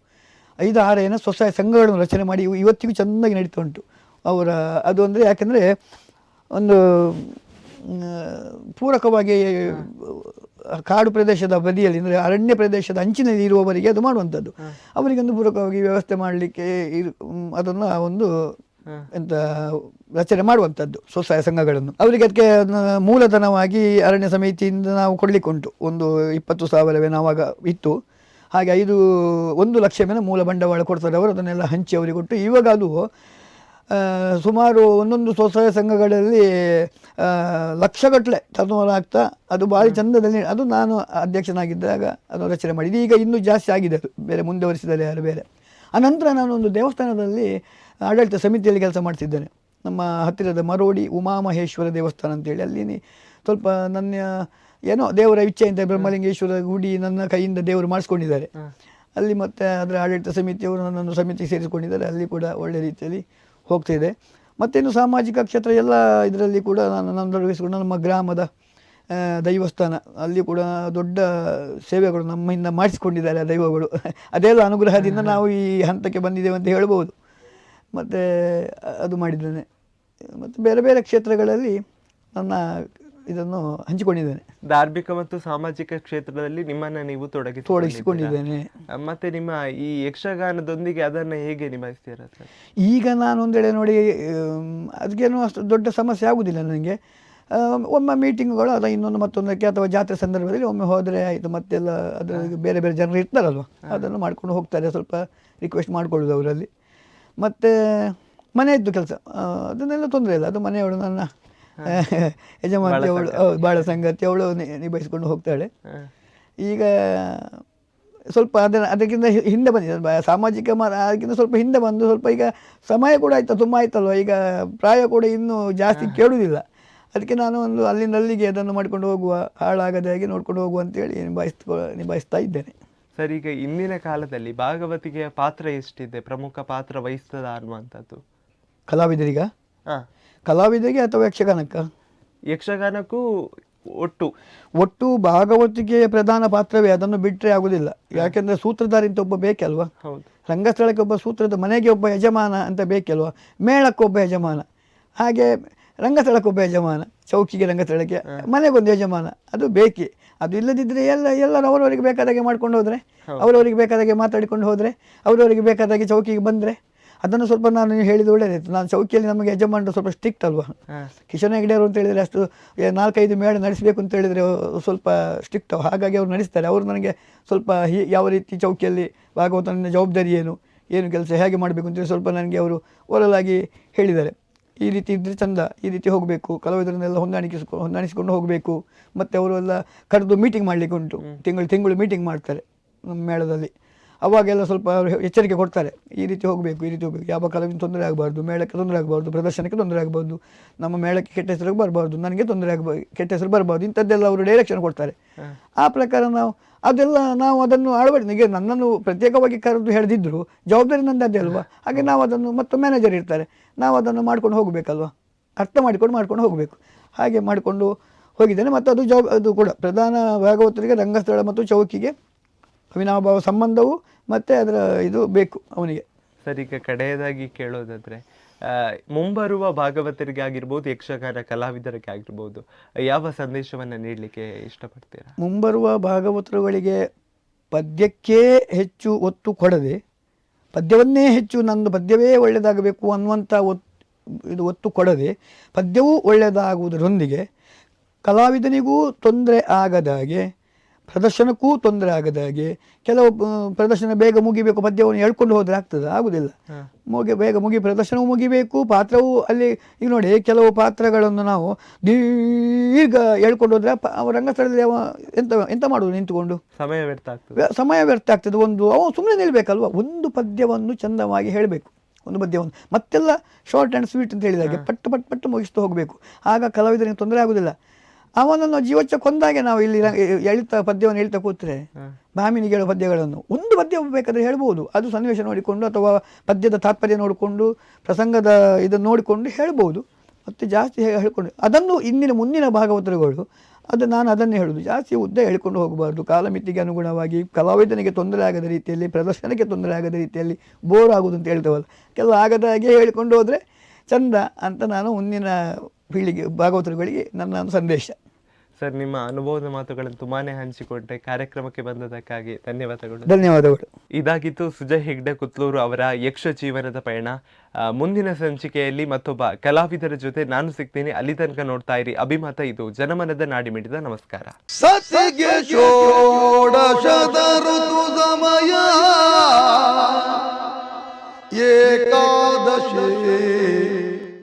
ಐದು ಆರು ಏನೋ ಸ್ವಸಹಾಯ ಸಂಘಗಳನ್ನು ರಚನೆ ಮಾಡಿ ಇವತ್ತಿಗೂ ಚೆನ್ನಾಗಿ ನಡೀತಾ ಉಂಟು. ಅವರ, ಅದು ಅಂದರೆ ಯಾಕೆಂದರೆ ಒಂದು ಪೂರಕವಾಗಿ ಕಾಡು ಪ್ರದೇಶದ ಬದಿಯಲ್ಲಿ ಅಂದರೆ ಅರಣ್ಯ ಪ್ರದೇಶದ ಅಂಚಿನಲ್ಲಿ ಇರುವವರಿಗೆ ಅದು ಮಾಡುವಂಥದ್ದು. ಅವರಿಗೊಂದು ಪೂರಕವಾಗಿ ವ್ಯವಸ್ಥೆ ಮಾಡಲಿಕ್ಕೆ ಅದನ್ನು ಒಂದು ಎಂತ ರಚನೆ ಮಾಡುವಂಥದ್ದು ಸ್ವಸಹಾಯ ಸಂಘಗಳನ್ನು. ಅವರಿಗೆ ಅದಕ್ಕೆ ಮೂಲಧನವಾಗಿ ಅರಣ್ಯ ಸಮಿತಿಯಿಂದ ನಾವು ಕೊಡಲಿಕ್ಕೆ ಉಂಟು ಒಂದು ಇಪ್ಪತ್ತು ಸಾವಿರವೇನೋ ಆವಾಗ ಇತ್ತು. ಹಾಗೆ ಐದು ಒಂದು ಲಕ್ಷ ಮೇಲೆ ಮೂಲ ಬಂಡವಾಳ ಕೊಡ್ತಾರೆ. ಅವರು ಅದನ್ನೆಲ್ಲ ಹಂಚಿ ಅವರಿಗೆ ಕೊಟ್ಟು ಇವಾಗ ಅದು ಸುಮಾರು ಒಂದೊಂದು ಸ್ವಸಹಾಯ ಸಂಘಗಳಲ್ಲಿ ಲಕ್ಷಗಟ್ಟಲೆ ಟರ್ನ್ ಆಗ್ತಾ ಅದು ಭಾರಿ ಚಂದದಲ್ಲಿ ಅದು ನಾನು ಅಧ್ಯಕ್ಷನಾಗಿದ್ದಾಗ ಅದು ರಚನೆ ಮಾಡಿದ್ದು. ಈಗ ಇನ್ನೂ ಜಾಸ್ತಿ ಆಗಿದೆ ಅದು. ಬೇರೆ ಮುಂದುವರಿಸಿದರೆ ಯಾರು ಬೇರೆ. ಆನಂತರ ನಾನು ಒಂದು ದೇವಸ್ಥಾನದಲ್ಲಿ ಆಡಳಿತ ಸಮಿತಿಯಲ್ಲಿ ಕೆಲಸ ಮಾಡ್ತಿದ್ದೇನೆ. ನಮ್ಮ ಹತ್ತಿರದ ಮರೋಡಿ ಉಮಾಮಹೇಶ್ವರ ದೇವಸ್ಥಾನ ಅಂತೇಳಿ ಅಲ್ಲಿ ಸ್ವಲ್ಪ ನನ್ನ ಏನೋ ದೇವರ ಇಚ್ಛೆಯಿಂದ ಬ್ರಹ್ಮಲಿಂಗೇಶ್ವರ ಗುಡಿ ನನ್ನ ಕೈಯಿಂದ ದೇವರು ಮಾಡಿಸ್ಕೊಂಡಿದ್ದಾರೆ. ಅಲ್ಲಿ ಮತ್ತೆ ಅದರ ಆಡಳಿತ ಸಮಿತಿಯವರು ನನ್ನನ್ನು ಸಮಿತಿಗೆ ಸೇರಿಸಿಕೊಂಡಿದ್ದಾರೆ. ಅಲ್ಲಿ ಕೂಡ ಒಳ್ಳೆ ರೀತಿಯಲ್ಲಿ ಹೋಗ್ತಿದೆ. ಮತ್ತಿನ್ನು ಸಾಮಾಜಿಕ ಕ್ಷೇತ್ರ ಎಲ್ಲ ಇದರಲ್ಲಿ ಕೂಡ ನಾನು ನಾನು ತೊಡಗಿಸಿಕೊಂಡು ನಮ್ಮ ಗ್ರಾಮದ ದೈವಸ್ಥಾನ ಅಲ್ಲಿ ಕೂಡ ದೊಡ್ಡ ಸೇವೆಗಳು ನಮ್ಮಿಂದ ಮಾಡಿಸಿಕೊಂಡಿದ್ದಾರೆ ಆ ದೈವಗಳು. [laughs] ಅದೆಲ್ಲ ಅನುಗ್ರಹದಿಂದ ನಾವು ಈ ಹಂತಕ್ಕೆ ಬಂದಿದ್ದೇವೆ ಅಂತ ಹೇಳ್ಬೋದು. ಮತ್ತು ಅದು ಮಾಡಿದ್ದೇನೆ. ಮತ್ತು ಬೇರೆ ಬೇರೆ ಕ್ಷೇತ್ರಗಳಲ್ಲಿ ನನ್ನ ಇದನ್ನು ಹಂಚಿಕೊಂಡಿದ್ದೇನೆ. ಧಾರ್ಮಿಕ ಮತ್ತು ಸಾಮಾಜಿಕ ಕ್ಷೇತ್ರದಲ್ಲಿ ನಿಮ್ಮನ್ನ ನೀವು ತೊಡಗಿ ತೊಡಗಿಸಿಕೊಂಡಿದ್ದೇನೆ. ಮತ್ತೆ ನಿಮ್ಮ ಈ ಯಕ್ಷಗಾನದೊಂದಿಗೆ ಅದನ್ನು ಹೇಗೆ ನಿಭಾಯಿಸ್ತೀರ ಸರ್? ಈಗ ನಾನು ಒಂದೆಡೆ ನೋಡಿ ಅದಕ್ಕೇನು ಅಷ್ಟು ದೊಡ್ಡ ಸಮಸ್ಯೆ ಆಗುವುದಿಲ್ಲ ನನಗೆ. ಒಮ್ಮೆ ಮೀಟಿಂಗ್ಗಳು ಅಥವಾ ಇನ್ನೊಂದು ಮತ್ತೊಂದಕ್ಕೆ ಅಥವಾ ಜಾತ್ರೆ ಸಂದರ್ಭದಲ್ಲಿ ಒಮ್ಮೆ ಹೋದರೆ ಆಯಿತು ಮತ್ತೆಲ್ಲ ಅದರ ಬೇರೆ ಬೇರೆ ಜನರು ಇರ್ತಾರಲ್ವ ಅದನ್ನು ಮಾಡ್ಕೊಂಡು ಹೋಗ್ತಾರೆ ಸ್ವಲ್ಪ ರಿಕ್ವೆಸ್ಟ್ ಮಾಡ್ಕೊಳ್ಳೋದು ಅವರಲ್ಲಿ. ಮತ್ತು ಮನೆಯದ್ದು ಕೆಲಸ. ಅದನ್ನೆಲ್ಲ ತೊಂದರೆ ಇಲ್ಲ ಅದು ಮನೆಯವರು ನನ್ನ [laughs] ಯಜಮಾನತಿ ಅವಳು ಹೌದು, ಬಾಳ ಸಂಗತಿ ಅವಳು ನಿಭಾಯಿಸ್ಕೊಂಡು ಹೋಗ್ತಾಳೆ. ಈಗ ಸ್ವಲ್ಪ ಅದನ್ನು ಅದಕ್ಕಿಂತ ಹಿಂದೆ ಬಂದಿದೆ. ಸಾಮಾಜಿಕ ಮಾರ ಅದಕ್ಕಿಂತ ಸ್ವಲ್ಪ ಹಿಂದೆ ಬಂದು ಸ್ವಲ್ಪ ಈಗ ಸಮಯ ಕೂಡ ಆಯ್ತು ತುಂಬ ಆಯ್ತಲ್ವ? ಈಗ ಪ್ರಾಯ ಕೂಡ ಇನ್ನೂ ಜಾಸ್ತಿ ಕೇಳುವುದಿಲ್ಲ ಅದಕ್ಕೆ ನಾನು ಒಂದು ಅಲ್ಲಿಂದ ಅಲ್ಲಿಗೆ ಅದನ್ನು ಮಾಡ್ಕೊಂಡು ಹೋಗುವ ಹಾಳಾಗದ ಹಾಗೆ ನೋಡ್ಕೊಂಡು ಹೋಗುವ ಅಂತೇಳಿ ನಿಭಾಯಿಸ್ಕೊ ನಿಭಾಯಿಸ್ತಾ ಇದ್ದೇನೆ. ಸರ್ ಈಗ ಇಂದಿನ ಕಾಲದಲ್ಲಿ ಭಾಗವತಿಗೆ ಪಾತ್ರ ಎಷ್ಟಿದೆ? ಪ್ರಮುಖ ಪಾತ್ರ ವಹಿಸ್ತದ ಅನ್ನುವಂಥದ್ದು. ಕಲಾವಿದರಿಗ? ಹಾ. ಕಲಾವಿದರಿಗೆ ಅಥವಾ ಯಕ್ಷಗಾನಕ್ಕ? ಯಕ್ಷಗಾನಕ್ಕೂ ಒಟ್ಟು. ಒಟ್ಟು ಭಾಗವತಿಕೆಯ ಪ್ರಧಾನ ಪಾತ್ರವೇ ಅದನ್ನು ಬಿಟ್ಟರೆ ಆಗುದಿಲ್ಲ. ಯಾಕೆಂದ್ರೆ ಸೂತ್ರಧಾರಿ ಅಂತ ಒಬ್ಬ ಬೇಕಲ್ವಾ? ಹೌದು. ರಂಗಸ್ಥಳಕ್ಕೆ ಒಬ್ಬ ಸೂತ್ರದ ಮನೆಗೆ ಒಬ್ಬ ಯಜಮಾನ ಅಂತ ಬೇಕಲ್ವ? ಮೇಳಕ್ಕೊಬ್ಬ ಯಜಮಾನ. ಹಾಗೆ ರಂಗಸ್ಥಳಕ್ಕೊಬ್ಬ ಯಜಮಾನ ಚೌಕಿಗೆ ರಂಗಸ್ಥಳಕ್ಕೆ ಮನೆಗೊಂದು ಯಜಮಾನ ಅದು ಬೇಕೇ. ಅದು ಇಲ್ಲದಿದ್ದರೆ ಎಲ್ಲ ಎಲ್ಲರೂ ಅವರವರಿಗೆ ಬೇಕಾದಾಗೆ ಮಾಡ್ಕೊಂಡು ಹೋದರೆ ಅವರವರಿಗೆ ಬೇಕಾದಾಗೆ ಮಾತಾಡಿಕೊಂಡು ಹೋದರೆ ಅವರವರಿಗೆ ಬೇಕಾದಾಗೆ ಚೌಕಿಗೆ ಬಂದರೆ ಅದನ್ನು ಸ್ವಲ್ಪ ನಾನು ಹೇಳಿದ ಒಳ್ಳೆಯದಾಯಿತು ನಾನು ಚೌಕಿಯಲ್ಲಿ ನಮಗೆ ಯಜಮಾನರು ಸ್ವಲ್ಪ ಸ್ಟ್ರಿಕ್ಟ್ ಅಲ್ವಾ. ಕಿಶನ್ ಹೆಗ್ಡೆಯವರು ಅಂತ ಹೇಳಿದರೆ ಅಷ್ಟು ನಾಲ್ಕೈದು ಮೇಳ ನಡೆಸಬೇಕು ಅಂತ ಹೇಳಿದರೆ ಸ್ವಲ್ಪ ಸ್ಟ್ರಿಕ್ಟ್ ಹಾಗಾಗಿ ಅವರು ನಡೆಸ್ತಾರೆ. ಅವರು ನನಗೆ ಸ್ವಲ್ಪ ಹೀ- ಯಾವ ರೀತಿ ಚೌಕಿಯಲ್ಲಿ ಭಾಗವತನ ಜವಾಬ್ದಾರಿ ಏನು ಏನು ಕೆಲಸ ಹೇಗೆ ಮಾಡಬೇಕು ಅಂತೇಳಿ ಸ್ವಲ್ಪ ನನಗೆ ಅವರು ಓರಲಾಗಿ ಹೇಳಿದ್ದಾರೆ. ಈ ರೀತಿ ಇದ್ದರೆ ಚಂದ ಈ ರೀತಿ ಹೋಗಬೇಕು. ಕಲಾವಿದರನ್ನೆಲ್ಲ ಹೊಂದಾಣಿಸಿಕೊ ಹೊಂದಾಣಿಸಿಕೊಂಡು ಹೋಗಬೇಕು. ಮತ್ತು ಅವರು ಎಲ್ಲ ಕರೆದು ಮೀಟಿಂಗ್ ಮಾಡಲಿಕ್ಕೆ ಉಂಟು. ತಿಂಗಳು ತಿಂಗಳು ಮೀಟಿಂಗ್ ಮಾಡ್ತಾರೆ ನಮ್ಮ ಮೇಳದಲ್ಲಿ. ಅವಾಗೆಲ್ಲ ಸ್ವಲ್ಪ ಅವರು ಎಚ್ಚರಿಕೆ ಕೊಡ್ತಾರೆ. ಈ ರೀತಿ ಹೋಗಬೇಕು ಈ ರೀತಿ ಹೋಗಬೇಕು. ಯಾವ ಕಲಾವಿದ ತೊಂದರೆ ಆಗಬಾರ್ದು ಮೇಳಕ್ಕೆ ತೊಂದರೆ ಆಗಬಾರ್ದು ಪ್ರದರ್ಶನಕ್ಕೆ ತೊಂದರೆ ಆಗಬಾರ್ದು ನಮ್ಮ ಮೇಳಕ್ಕೆ ಕೆಟ್ಟ ಹೆಸರು ಬರಬಾರ್ದು ನನಗೆ ತೊಂದರೆ ಆಗಬಾರ್ದು ಕೆಟ್ಟ ಹೆಸರು ಬರಬಾರ್ದು ಇಂಥದ್ದೆಲ್ಲ ಅವರು ಡೈರೆಕ್ಷನ್ ಕೊಡ್ತಾರೆ. ಆ ಪ್ರಕಾರ ನಾವು ಅದೆಲ್ಲ ನಾವು ಅದನ್ನು ಅಳವಡಿ ನನಗೆ ನನ್ನನ್ನು ಪ್ರತ್ಯೇಕವಾಗಿ ಕರೆದು ಹೇಳಿದ್ರು ಜವಾಬ್ದಾರಿ ನಂದದ್ದೇ ಅಲ್ವಾ? ಹಾಗೆ ನಾವು ಅದನ್ನು ಮತ್ತು ಮ್ಯಾನೇಜರ್ ಇರ್ತಾರೆ. ನಾವು ಅದನ್ನು ಮಾಡ್ಕೊಂಡು ಹೋಗಬೇಕಲ್ವಾ? ಅರ್ಥ ಮಾಡಿಕೊಂಡು ಮಾಡ್ಕೊಂಡು ಹೋಗಬೇಕು. ಹಾಗೆ ಮಾಡಿಕೊಂಡು ಹೋಗಿದ್ದೇನೆ ಮತ್ತು ಅದು ಜವಾಬ್ ಅದು ಕೂಡ ಪ್ರಧಾನ ಭಾಗವತರಿಗೆ ರಂಗಸ್ಥಳ ಮತ್ತು ಚೌಕಿಗೆ ಅವಿನಾಭಾವ ಸಂಬಂಧವು ಮತ್ತು ಅದರ ಇದು ಬೇಕು ಅವನಿಗೆ. ಸರ್ ಈಗ ಕಡೆಯದಾಗಿ ಕೇಳೋದಾದ್ರೆ ಮುಂಬರುವ ಭಾಗವತರಿಗೆ ಆಗಿರ್ಬೋದು ಯಕ್ಷಗಾನ ಕಲಾವಿದರಿಗೆ ಆಗಿರ್ಬೋದು ಯಾವ ಸಂದೇಶವನ್ನು ನೀಡಲಿಕ್ಕೆ ಇಷ್ಟಪಡ್ತೀರಾ? ಮುಂಬರುವ ಭಾಗವತರುಗಳಿಗೆ ಪದ್ಯಕ್ಕೇ ಹೆಚ್ಚು ಒತ್ತು ಕೊಡದೆ ಪದ್ಯವನ್ನೇ ಹೆಚ್ಚು ನಂದು ಪದ್ಯವೇ ಒಳ್ಳೆಯದಾಗಬೇಕು ಅನ್ನುವಂಥ ಒತ್ತು ಇದು ಒತ್ತು ಕೊಡದೆ ಪದ್ಯವೂ ಒಳ್ಳೆಯದಾಗುವುದರೊಂದಿಗೆ ಕಲಾವಿದನಿಗೂ ತೊಂದರೆ ಆಗದಾಗೆ ಪ್ರದರ್ಶನಕ್ಕೂ ತೊಂದರೆ ಆಗದ ಹಾಗೆ ಕೆಲವು ಪ್ರದರ್ಶನ ಬೇಗ ಮುಗಿಬೇಕು ಪದ್ಯವನ್ನು ಹೇಳ್ಕೊಂಡು ಹೋದರೆ ಆಗ್ತದೆ? ಆಗುದಿಲ್ಲ. ಮುಗಿ ಬೇಗ ಮುಗಿ ಪ್ರದರ್ಶನವೂ ಮುಗಿಬೇಕು ಪಾತ್ರವೂ ಅಲ್ಲಿ ಈಗ ನೋಡಿ ಕೆಲವು ಪಾತ್ರಗಳನ್ನು ನಾವು ದೀರ್ಘ ಹೇಳ್ಕೊಂಡು ಹೋದ್ರೆ ರಂಗಸ್ಥಳದಲ್ಲಿ ಅವ ಎಂತ ಎಂತ ಮಾಡುದು ನಿಂತುಕೊಂಡು? ಸಮಯ ವ್ಯರ್ಥ ಆಗ್ತದೆ. ಸಮಯ ವ್ಯರ್ಥ ಆಗ್ತದೆ. ಒಂದು ಅವ ಸುಮ್ಮನೆ ನಿಲ್ಬೇಕಲ್ವ? ಒಂದು ಪದ್ಯವನ್ನು ಚಂದವಾಗಿ ಹೇಳಬೇಕು. ಒಂದು ಪದ್ಯವನ್ನು. ಮತ್ತೆಲ್ಲ ಶಾರ್ಟ್ ಆ್ಯಂಡ್ ಸ್ವೀಟ್ ಅಂತ ಹೇಳಿದಾಗೆ ಪಟ್ಟು ಪಟ್ಟು ಪಟ್ಟು ಮುಗಿಸ್ತಾ ಹೋಗಬೇಕು. ಆಗ ಕಲಾವಿದರಿಗೆ ತೊಂದರೆ ಆಗುದಿಲ್ಲ. ಅವನನ್ನು ಜೀವಚ್ಚ ಕೊಂದಾಗೆ ನಾವು ಇಲ್ಲಿ ಎಳಿತಾ ಪದ್ಯವನ್ನು ಹೇಳ್ತಾ ಕೂತ್ರೆ ಭಾಮಿನಿಗೆ ಹೇಳೋ ಪದ್ಯಗಳನ್ನು ಒಂದು ಪದ್ಯ ಬೇಕಾದ್ರೆ ಹೇಳ್ಬೋದು. ಅದು ಸನ್ನಿವೇಶ ನೋಡಿಕೊಂಡು ಅಥವಾ ಪದ್ಯದ ತಾತ್ಪರ್ಯ ನೋಡಿಕೊಂಡು ಪ್ರಸಂಗದ ಇದನ್ನು ನೋಡಿಕೊಂಡು ಹೇಳ್ಬೋದು. ಮತ್ತು ಜಾಸ್ತಿ ಹೇಳ್ಕೊಂಡು ಅದನ್ನು ಇಂದಿನ ಮುಂದಿನ ಭಾಗವತರುಗಳು ಅದು ನಾನು ಅದನ್ನೇ ಹೇಳೋದು. ಜಾಸ್ತಿ ಉದ್ದ ಹೇಳ್ಕೊಂಡು ಹೋಗಬಾರ್ದು. ಕಾಲಮಿತಿಗೆ ಅನುಗುಣವಾಗಿ ಕಲಾವಿದನಿಗೆ ತೊಂದರೆ ಆಗದ ರೀತಿಯಲ್ಲಿ ಪ್ರದರ್ಶನಕ್ಕೆ ತೊಂದರೆ ಆಗದ ರೀತಿಯಲ್ಲಿ ಬೋರ್ ಆಗುವುದು ಅಂತ ಹೇಳ್ತೇವಲ್ಲ. ಕೆಲವು ಆಗದ ಹಾಗೆ ಹೇಳ್ಕೊಂಡು ಹೋದರೆ ಚಂದ ಅಂತ ನಾನು ಮುಂದಿನ ಪೀಳಿಗೆ ಭಾಗವತರುಗಳಿಗೆ ನನ್ನ ಸಂದೇಶ. ಸರ್ ನಿಮ್ಮ ಅನುಭವದ ಮಾತುಗಳನ್ನು ತುಂಬಾನೇ ಹಂಚಿಕೊಂಡೆ. ಕಾರ್ಯಕ್ರಮಕ್ಕೆ ಬಂದದಕ್ಕಾಗಿ ಧನ್ಯವಾದಗಳು. ಧನ್ಯವಾದಗಳು. ಇದಾಗಿತ್ತು ಸುಜಯ್ ಹೆಗ್ಡೆ ಕುತ್ಲೂರು ಅವರ ಯಕ್ಷ ಜೀವನದ ಪಯಣ. ಮುಂದಿನ ಸಂಚಿಕೆಯಲ್ಲಿ ಮತ್ತೊಬ್ಬ ಕಲಾವಿದರ ಜೊತೆ ನಾನು ಸಿಗ್ತೀನಿ. ಅಲ್ಲಿ ತನಕ ನೋಡ್ತಾ ಇರಿ. ಅಭಿಮತ ಇದು. ಜನಮನದ ನಾಡಿಮಿಡಿದ ನಮಸ್ಕಾರ. ಸಮಯ. ಏಕಾದಶಿ.